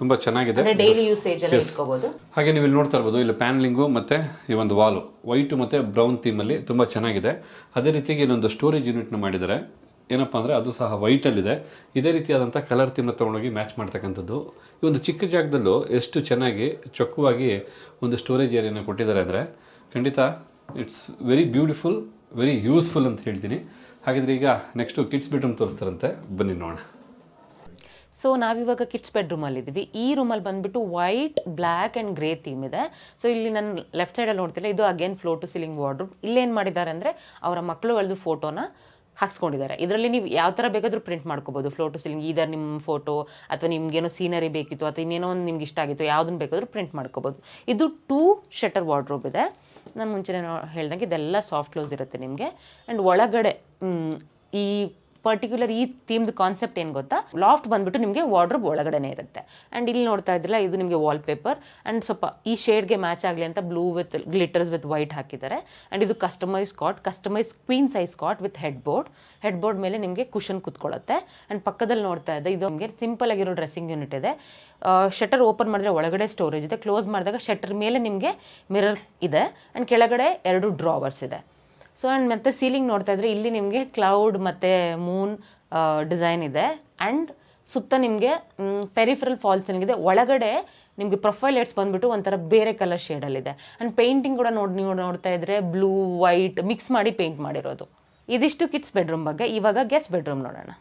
ತುಂಬಾ ಚೆನ್ನಾಗಿದೆ. ಅಂದ್ರೆ ಡೈಲಿ ಯೂಸೇಜ್ ಅಲ್ಲಿ ಇಟ್ಕೋಬಹುದು ಹಾಗೆ ನೀವು ಇಲ್ಲಿ ನೋಡ್ತಾ ಇರಬಹುದು ಇಲ್ಲಿ ಪ್ಯಾನ್ಲಿಂಗು ಮತ್ತೆ ಈ ಒಂದು ವಾಲು ವೈಟ್ ಮತ್ತೆ ಬ್ರೌನ್ ಥೀಮ್ ಅಲ್ಲಿ ತುಂಬಾ ಚೆನ್ನಾಗಿದೆ. ಅದೇ ರೀತಿಯಾಗಿ ಇಲ್ಲೊಂದು ಸ್ಟೋರೇಜ್ ಯೂನಿಟ್ನ ಮಾಡಿದ್ದಾರೆ. ಏನಪ್ಪ ಅಂದರೆ ಅದು ಸಹ ವೈಟಲ್ಲಿದೆ. ಇದೇ ರೀತಿಯಾದಂಥ ಕಲರ್ ಥೀಮ್ನ ತೊಗೊಂಡೋಗಿ ಮ್ಯಾಚ್ ಮಾಡ್ತಕ್ಕಂಥದ್ದು. ಈ ಒಂದು ಚಿಕ್ಕ ಜಾಗದಲ್ಲೂ ಎಷ್ಟು ಚೆನ್ನಾಗಿ, ಚೊಕ್ಕವಾಗಿ ಒಂದು ಸ್ಟೋರೇಜ್ ಏರಿಯಾನ ಕೊಟ್ಟಿದ್ದಾರೆ ಅಂದರೆ ಖಂಡಿತ it's very beautiful very useful ಅಂತ ಹೇಳ್ತೀನಿ. ಹಾಗಿದ್ರೆ ಈಗ ನೆಕ್ಸ್ಟು ಕಿಡ್ಸ್ ಬೆಡ್ರೂಮ್ ತೋರಿಸ್ತಾರಂತೆ. ಬನ್ನಿ ನೋಡೋಣ. ಸೊ ನಾವಿವಾಗ ಕಿಡ್ಸ್ ಬೆಡ್ರೂಮಲ್ಲಿ ಇದ್ದೀವಿ ಈ ರೂಮಲ್ಲಿ ಬಂದುಬಿಟ್ಟು white black and grey theme ಇದೆ. ಸೊ ಇಲ್ಲಿ ನಾನು ಲೆಫ್ಟ್ ಸೈಡಲ್ಲಿ ನೋಡ್ತಿಲ್ಲ. ಇದು again floor to ceiling wardrobe ಇಲ್ಲೇನು ಮಾಡಿದ್ದಾರೆ ಅಂದರೆ ಅವರ ಮಕ್ಕಳುಗಳದ್ದು ಫೋಟೋನ ಹಾಕ್ಸ್ಕೊಂಡಿದ್ದಾರೆ. ಇದರಲ್ಲಿ ನೀವು ಯಾವ ಥರ ಬೇಕಾದರೂ ಪ್ರಿಂಟ್ ಮಾಡ್ಕೋಬೋದು. ಫ್ಲೋ ಟು ಸೀಲಿಂಗ್ ಇದರ್ ನಿಮ್ಮ ಫೋಟೋ ಅಥವಾ ನಿಮ್ಗೇನೋ ಸೀನರಿ ಬೇಕಿತ್ತು ಅಥವಾ ಇನ್ನೇನೋ ಒಂದು ನಿಮ್ಗೆ ಇಷ್ಟ ಆಗಿತ್ತು ಯಾವುದನ್ನು ಬೇಕಾದರೂ ಪ್ರಿಂಟ್ ಮಾಡ್ಕೋಬೋದು. ಇದು ಟೂ ಶಟರ್ ವಾರ್ಡ್ರೋಬ್ ಇದೆ. ನಾನು ಮುಂಚೆನೇ ಹೇಳ್ದಂಗೆ ಇದೆಲ್ಲ ಸಾಫ್ಟ್ ಕ್ಲೋಸ್ ಇರುತ್ತೆ ನಿಮಗೆ. ಆ್ಯಂಡ್ ಒಳಗಡೆ ಈ ಪರ್ಟಿಕ್ಯುಲರ್ ಈ ಥೀಮ್ದು ಕಾನ್ಸೆಪ್ಟ್ ಏನು ಗೊತ್ತಾ? ಲಾಫ್ಟ್ ಬಂದ್ಬಿಟ್ಟು ನಿಮಗೆ ವಾರ್ಡ್ರೋಬ್ ಒಳಗಡೆ ಇರುತ್ತೆ. ಆ್ಯಂಡ್ ಇಲ್ಲಿ ನೋಡ್ತಾ ಇದ್ದಿಲ್ಲ ಇದು ನಿಮಗೆ ವಾಲ್ ಪೇಪರ್ ಆ್ಯಂಡ್ ಸ್ವಲ್ಪ ಈ ಶೇಡ್ಗೆ ಮ್ಯಾಚ್ ಆಗಲಿ ಅಂತ blue with glitters with white ಹಾಕಿದ್ದಾರೆ. ಆ್ಯಂಡ್ ಇದು customise cot customise queen size cot with head board head board ಮೇಲೆ ನಿಮಗೆ ಕುಷನ್ ಕುತ್ಕೊಳ್ಳುತ್ತೆ. ಆ್ಯಂಡ್ ಪಕ್ಕದಲ್ಲಿ ನೋಡ್ತಾ ಇದ್ದೆ, ಇದು ನಿಮಗೆ ಸಿಂಪಲ್ ಆಗಿರೋ ಡ್ರೆಸ್ಸಿಂಗ್ ಯೂನಿಟ್ ಇದೆ. ಶಟರ್ ಓಪನ್ ಮಾಡಿದ್ರೆ ಒಳಗಡೆ ಸ್ಟೋರೇಜ್ ಇದೆ. ಕ್ಲೋಸ್ ಮಾಡಿದಾಗ ಶಟರ್ ಮೇಲೆ ನಿಮಗೆ ಮಿರರ್ ಇದೆ. ಆ್ಯಂಡ್ ಕೆಳಗಡೆ ಎರಡು ಡ್ರಾವರ್ಸ್ ಇದೆ. ಸೊ ಆ್ಯಂಡ್ ಮತ್ತೆ ಸೀಲಿಂಗ್ ನೋಡ್ತಾ ಇದ್ರೆ ಇಲ್ಲಿ ನಿಮಗೆ ಕ್ಲೌಡ್ ಮತ್ತು ಮೂನ್ ಡಿಸೈನ್ ಇದೆ. ಆ್ಯಂಡ್ ಸುತ್ತ ನಿಮಗೆ ಪೆರಿಫರಲ್ ಫಾಲ್ಸ್ ಏನಿದೆ ಒಳಗಡೆ ನಿಮಗೆ ಪ್ರೊಫೈಲ್ ಲೈಟ್ಸ್ ಬಂದ್ಬಿಟ್ಟು ಒಂಥರ ಬೇರೆ ಕಲರ್ ಶೇಡಲ್ಲಿದೆ ಆ್ಯಂಡ್ ಪೇಂಟಿಂಗ್ ಕೂಡ ನೋಡಿ ನೀವು ನೋಡ್ತಾ ಇದ್ರೆ ಬ್ಲೂ ವೈಟ್ ಮಿಕ್ಸ್ ಮಾಡಿ ಪೇಂಟ್ ಮಾಡಿರೋದು. ಇದಿಷ್ಟು ಕಿಡ್ಸ್ ಬೆಡ್ರೂಮ್ ಬಗ್ಗೆ. ಇವಾಗ ಗೆಸ್ಟ್ ಬೆಡ್ರೂಮ್ ನೋಡೋಣ.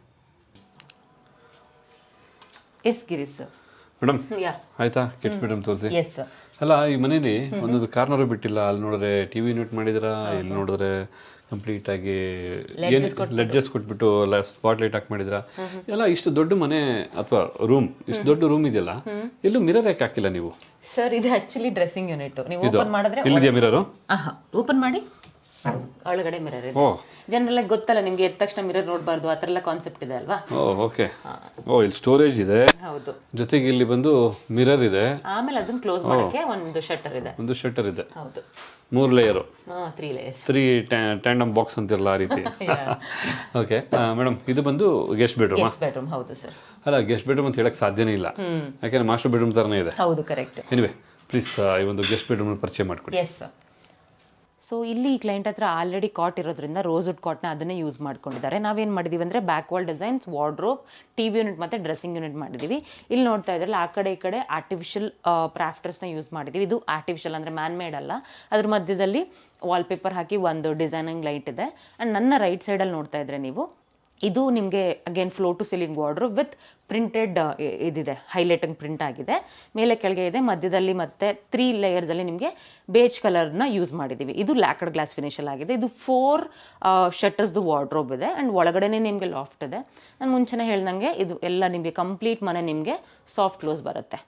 ಎಸ್ ಗಿರೀಸ್ ಮೇಡಮ್ ಆಯ್ತಾ? ಕಿಡ್ಸ್ ಬೆಡ್ರೂಮ್ ತೋರಿಸಿ. ಎಸ್ ಅಲ್ಲ ಈ ಮನೇಲಿ ಒಂದೊಂದು ಕಾರ್ನರ್ ಬಿಟ್ಟಿಲ್ಲ. ಅಲ್ಲಿ ನೋಡಿದ್ರೆ ಟಿವಿ ಯೂನಿಟ್ ಮಾಡಿದ್ರ ಇಲ್ಲಿ ನೋಡಿದ್ರೆ ಕಂಪ್ಲೀಟ್ ಆಗಿ ಲೆಡ್ಜಸ್ ಕೊಟ್ಬಿಟ್ಟು. ಸ್ಪಾಟ್ ಲೈಟ್ ಹಾಕಿ ಮಾಡಿದ್ರ ಎಲ್ಲ ಇಷ್ಟು ದೊಡ್ಡ ಮನೆ ಅಥವಾ ರೂಮ್ ಇಷ್ಟು ದೊಡ್ಡ ರೂಮ್ ಇದೆಯಲ್ಲ ಎಲ್ಲೂ ಮಿರರ್ ಯಾಕೆ ಹಾಕಿಲ್ಲ ನೀವು? ಸರ್ ಇದು ಆಕ್ಚುಲಿ ಡ್ರೆಸ್ಸಿಂಗ್ ಯೂನಿಟ್ ನೀವು ಓಪನ್ ಮಾಡಿದ್ರೆ ಇಲ್ಲಿದೆಯಾ ಮಿರರು ಓಪನ್ ಮಾಡಿ. ಒಳಗಡೆ ಮಿರರ್ ಇದೆ. ಜನರಲ್ ಗೊತ್ತಲ್ಲ ನಿಮ್ಗೆ ಎದ್ದ ತಕ್ಷಣ ಮಿರರ್ ನೋಡಬಾರ್ದು ಆ ಥರ ಎಲ್ಲ ಕಾನ್ಸೆಪ್ಟ್ ಇದೆ ಅಲ್ವಾ? ಓ ಓಕೆ ಓ ಇಲ್ಲಿ ಸ್ಟೋರೇಜ್ ಇದೆ. ಹೌದು. ಜೊತೆಗೆ ಇಲ್ಲಿ ಬಂದು ಮಿರರ್ ಇದೆ. ಆಮೇಲೆ ಅದನ್ನ ಕ್ಲೋಸ್ ಮಾಡಕ್ಕೆ ಒಂದು ಶಟರ್ ಇದೆ. ಒಂದು ಶಟರ್ ಇದೆ. ಹೌದು. ಮೂರು layer three layers three tandem box ಅಂತಿರಲ್ಲ ಆ ರೀತಿ. [laughs] ಓಕೆ ಮೇಡಮ್ ಇದು ಬಂದು ಗೆಸ್ಟ್ ಬೆಡ್ರೂಮ್ ಗೆಸ್ಟ್ ಬೆಡ್ರೂಮ್ ಹೌದು ಸರ್ ಅಲ್ಲ ಗೆಸ್ಟ್ ಬೆಡ್ರೂಮ್ ಅಂತ ಹೇಳಕ್ ಸಾಧ್ಯನೇ ಇಲ್ಲ. ಯಾಕಂದ್ರೆ ಮಾಸ್ಟರ್ ಬೆಡ್ರೂಮ್ ತರನೇ ಇದೆ. ಹೌದು ಕರೆಕ್ಟ್ ಎನಿವೆ ಪ್ಲೀಸ್ ಈ ಒಂದು ಗೆಸ್ಟ್ ಬೆಡ್ರೂಮ್ ಪರಿಚಯ ಮಾಡಿಕೊಡಿ. ಎಸ್ ಸೊ ಇಲ್ಲಿ ಈ ಕ್ಲೈಂಟ್ ಹತ್ರ ಆಲ್ರೆಡಿ ಕಾಟ್ ಇರೋದ್ರಿಂದ ರೋಸ್ವುಡ್ ಕಾಟ್ನ ಅದನ್ನೇ ಯೂಸ್ ಮಾಡ್ಕೊಂಡಿದ್ದಾರೆ. ನಾವೇನು ಮಾಡಿದೀವಿ ಅಂದರೆ back wall designs wardrobe T V unit ಮತ್ತು ಡ್ರೆಸ್ಸಿಂಗ್ ಯೂನಿಟ್ ಮಾಡಿದ್ದೀವಿ ಇಲ್ಲಿ ನೋಡ್ತಾ ಇದ್ರಲ್ಲ ಆ ಕಡೆ ಈ ಕಡೆ ಆರ್ಟಿಫಿಷಿಯಲ್ ಕ್ರಾಫ್ಟರ್ಸ್ನ ಯೂಸ್ ಮಾಡಿದ್ದೀವಿ ಇದು ಆರ್ಟಿಫಿಷಿಯಲ್ ಅಂದರೆ ಮ್ಯಾನ್ ಮೇಡ್ ಅಲ್ಲ. ಅದ್ರ ಮಧ್ಯದಲ್ಲಿ ವಾಲ್ಪೇಪರ್ ಹಾಕಿ ಒಂದು ಡಿಸೈನಿಂಗ್ ಲೈಟ್ ಇದೆ. ಆ್ಯಂಡ್ ನನ್ನ ರೈಟ್ ಸೈಡಲ್ಲಿ ನೋಡ್ತಾ ಇದ್ರೆ ನೀವು, ಇದು ನಿಮಗೆ again floor to ceiling wardrobe with printed ಇದಿದೆ ಹೈಲೈಟಿಂಗ್ ಪ್ರಿಂಟ್ ಆಗಿದೆ. ಮೇಲೆ ಕೆಳಗೆ ಇದೆ, ಮಧ್ಯದಲ್ಲಿ ಮತ್ತೆ ತ್ರೀ ಲೇಯರ್ಸಲ್ಲಿ ನಿಮಗೆ ಬೇಜ್ ಕಲರ್ನ ಯೂಸ್ ಮಾಡಿದ್ದೀವಿ. ಇದು ಲ್ಯಾಕಡ್ ಗ್ಲಾಸ್ ಫಿನಿಶಲ್ ಆಗಿದೆ. ಇದು ಫೋರ್ ಶಟರ್ಸ್ದು ವಾರ್ಡ್ರೋಬ್ ಇದೆ ಆ್ಯಂಡ್ ಒಳಗಡೆನೇ ನಿಮಗೆ ಲಾಫ್ಟ್ ಇದೆ. ನಾನು ಮುಂಚೆನೇ ಹೇಳ್ದಂಗೆ ಇದು ಎಲ್ಲ ನಿಮಗೆ ಕಂಪ್ಲೀಟ್ ಮನೆ ನಿಮಗೆ ಸಾಫ್ಟ್ ಕ್ಲೋಸ್ ಬರುತ್ತೆ.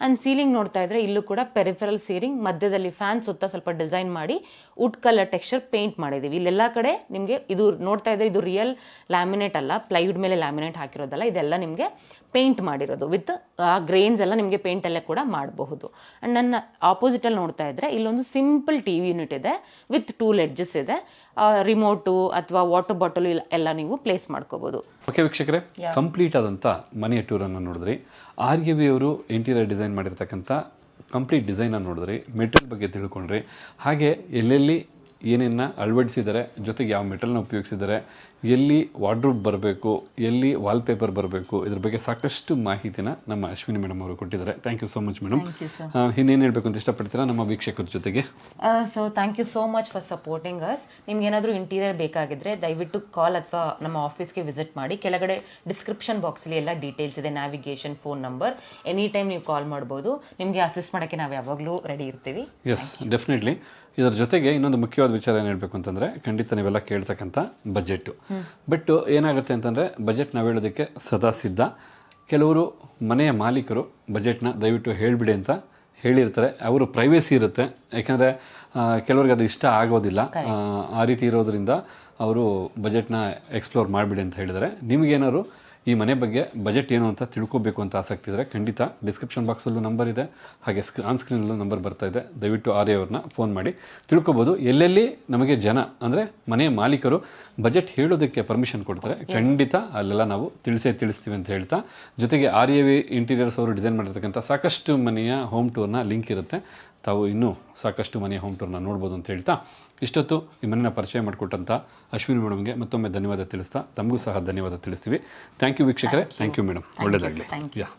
ಆ್ಯಂಡ್ ಸೀಲಿಂಗ್ ನೋಡ್ತಾ ಇದ್ರೆ ಇಲ್ಲೂ ಕೂಡ ಪೆರಿಫರಲ್ ಸೀರಿಂಗ್ ಮಧ್ಯದಲ್ಲಿ ಫ್ಯಾನ್ ಸುತ್ತ ಸ್ವಲ್ಪ ಡಿಸೈನ್ ಮಾಡಿ ವುಡ್ ಕಲರ್ ಟೆಕ್ಸ್ಚರ್ ಪೇಂಟ್ ಮಾಡಿದ್ದೀವಿ ಇಲ್ಲೆಲ್ಲ ಕಡೆ ನಿಮಗೆ ಇದು ನೋಡ್ತಾ ಇದ್ರೆ ಇದು ರಿಯಲ್ ಲ್ಯಾಮಿನೇಟ್ ಅಲ್ಲ ಪ್ಲೈವುಡ್ ಮೇಲೆ ಲ್ಯಾಮಿನೇಟ್ ಹಾಕಿರೋದಲ್ಲ, ಇದೆಲ್ಲ ನಿಮಗೆ ಪೇಂಟ್ ಮಾಡಿರೋದು. ವಿತ್ ಆ ಗ್ರೇನ್ಸ್ ಎಲ್ಲ ನಿಮಗೆ ಪೇಂಟಲ್ಲೇ ಕೂಡ ಮಾಡಬಹುದು. ಆ್ಯಂಡ್ ನನ್ನ ಆಪೋಸಿಟಲ್ಲಿ ನೋಡ್ತಾ ಇದ್ರೆ ಇಲ್ಲೊಂದು ಸಿಂಪಲ್ ಟಿ ವಿ ಯೂನಿಟ್ ಇದೆ ವಿತ್ ಟೂ ಲೆಡ್ಜಸ್ ಇದೆ. ರಿಮೋಟು ಅಥವಾ ವಾಟರ್ ಬಾಟಲ್ ಎಲ್ಲ ನೀವು ಪ್ಲೇಸ್ ಮಾಡ್ಕೋಬೋದು. ಓಕೆ ವೀಕ್ಷಕರೇ ಕಂಪ್ಲೀಟ್ ಆದಂಥ ಮನೆಯ ಟೂರನ್ನು ನೋಡಿದ್ರಿ. ಆರ್ ವಿ ಅವರು ಇಂಟೀರಿಯರ್ ಡಿಸೈನ್ ಮಾಡಿರ್ತಕ್ಕಂಥ ಕಂಪ್ಲೀಟ್ ಡಿಸೈನನ್ನು ನೋಡಿದ್ರಿ. ಮೆಟೀರಿಯಲ್ ಬಗ್ಗೆ ತಿಳ್ಕೊಂಡ್ರಿ. ಹಾಗೆ ಎಲ್ಲೆಲ್ಲಿ ಏನೇನ ಅಳವಡಿಸಿದ್ದಾರೆ ಜೊತೆಗೆ ಯಾವ ಮೆಟಲ್ನ ಉಪಯೋಗಿಸಿದ್ದಾರೆ ಎಲ್ಲಿ ವಾರ್ಡ್ರೂಬ್ ಬರಬೇಕು ಎಲ್ಲಿ ವಾಲ್ಪೇಪರ್ ಬರಬೇಕು ಇದ್ರ ಬಗ್ಗೆ ಸಾಕಷ್ಟು ಮಾಹಿತಿನ ನಮ್ಮ ಅಶ್ವಿನಿ ಮೇಡಮ್ ಅವರು ಕೊಟ್ಟಿದ್ದಾರೆ. Thank you so much madam ಇನ್ನೇನು ಹೇಳಬೇಕು ಅಂತ ಇಷ್ಟಪಡ್ತೀರಾ ನಮ್ಮ ವೀಕ್ಷಕರ ಜೊತೆಗೆ? So thank you so much for supporting us ನಿಮ್ಗೆ ಏನಾದರೂ ಇಂಟೀರಿಯರ್ ಬೇಕಾಗಿದ್ರೆ ದಯವಿಟ್ಟು ಕಾಲ್ ಅಥವಾ ನಮ್ಮ ಆಫೀಸ್ಗೆ ವಿಸಿಟ್ ಮಾಡಿ. ಕೆಳಗಡೆ ಡಿಸ್ಕ್ರಿಪ್ಷನ್ ಬಾಕ್ಸಲ್ಲಿ ಎಲ್ಲ ಡೀಟೇಲ್ಸ್ ಇದೆ. Navigation phone number any time ನೀವು ಕಾಲ್ ಮಾಡ್ಬೋದು. ನಿಮಗೆ ಅಸಿಸ್ಟ್ ಮಾಡೋಕ್ಕೆ ನಾವು ಯಾವಾಗಲೂ ರೆಡಿ ಇರ್ತೀವಿ. ಎಸ್ ಡೆಫಿನೆಟ್ಲಿ ಇದರ ಜೊತೆಗೆ ಇನ್ನೊಂದು ಮುಖ್ಯವಾದ ವಿಚಾರ ಏನು ಹೇಳಬೇಕು ಅಂತಂದರೆ ಖಂಡಿತ ನೀವೆಲ್ಲ ಕೇಳ್ತಕ್ಕಂಥ ಬಜೆಟ್ಟು. ಬಟ್ ಏನಾಗುತ್ತೆ ಅಂತಂದರೆ ಬಜೆಟ್ ನಾವು ಹೇಳೋದಕ್ಕೆ ಸದಾ ಸಿದ್ಧ. ಕೆಲವರು ಮನೆಯ ಮಾಲೀಕರು ಬಜೆಟ್ನ ದಯವಿಟ್ಟು ಹೇಳಿಬಿಡಿ ಅಂತ ಹೇಳಿರ್ತಾರೆ. ಅವರು ಪ್ರೈವೇಸಿ ಇರುತ್ತೆ. ಯಾಕೆಂದರೆ ಕೆಲವ್ರಿಗೆ ಅದು ಇಷ್ಟ ಆಗೋದಿಲ್ಲ. ಆ, ರೀತಿ ಇರೋದ್ರಿಂದ ಅವರು ಬಜೆಟ್ನ ಎಕ್ಸ್ಪ್ಲೋರ್ ಮಾಡಿಬಿಡಿ ಅಂತ ಹೇಳಿದ್ದಾರೆ. ನಿಮಗೇನಾದ್ರು ಈ ಮನೆ ಬಗ್ಗೆ ಬಜೆಟ್ ಏನು ಅಂತ ತಿಳ್ಕೋಬೇಕು ಅಂತ ಆಸಕ್ತಿ ಇದ್ದರೆ ಖಂಡಿತ ಡಿಸ್ಕ್ರಿಪ್ಷನ್ ಬಾಕ್ಸಲ್ಲೂ ನಂಬರ್ ಇದೆ. ಹಾಗೆ ಸ್ಕ್ ಆನ್ ಸ್ಕ್ರೀನಲ್ಲೂ ನಂಬರ್ ಬರ್ತಾ ಇದೆ. ದಯವಿಟ್ಟು ಆರ್ಯ ಅವ್ರನ್ನ ಫೋನ್ ಮಾಡಿ. ತಿಳ್ಕೊಬೋದು ಎಲ್ಲೆಲ್ಲಿ ನಮಗೆ ಜನ ಅಂದರೆ ಮನೆಯ ಮಾಲೀಕರು ಬಜೆಟ್ ಹೇಳೋದಕ್ಕೆ ಪರ್ಮಿಷನ್ ಕೊಡ್ತಾರೆ ಖಂಡಿತ ಅಲ್ಲೆಲ್ಲ ನಾವು ತಿಳಿಸೇ ತಿಳಿಸ್ತೀವಿ ಅಂತ ಹೇಳ್ತಾ ಜೊತೆಗೆ ಆರ್ ಎ ವಿ ಇಂಟೀರಿಯರ್ಸ್ ಅವರು ಡಿಸೈನ್ ಮಾಡಿರ್ತಕ್ಕಂಥ ಸಾಕಷ್ಟು ಮನೆಯ ಹೋಮ್ ಟೂರ್ನ ಲಿಂಕ್ ಇರುತ್ತೆ. ತಾವು ಇನ್ನೂ ಸಾಕಷ್ಟು ಮನೆಯ ಹೋಮ್ ಟೂರ್ನ ನೋಡ್ಬೋದು ಅಂತ ಹೇಳ್ತಾ ಇಷ್ಟೊತ್ತು ನಿಮ್ಮನ್ನು ಪರಿಚಯ ಮಾಡಿಕೊಟ್ಟಂಥ ಅಶ್ವಿನಿ ಮೇಡಮ್ಗೆ ಮತ್ತೊಮ್ಮೆ ಧನ್ಯವಾದ ತಿಳಿಸ್ತಾ ತಮಗೂ ಸಹ ಧನ್ಯವಾದ ತಿಳಿಸ್ತೀವಿ. ಥ್ಯಾಂಕ್ ಯು ವೀಕ್ಷಕರೇ. ಥ್ಯಾಂಕ್ ಯು ಮೇಡಮ್ ಒಳ್ಳೆಯದಾಗಲಿ ಯಾ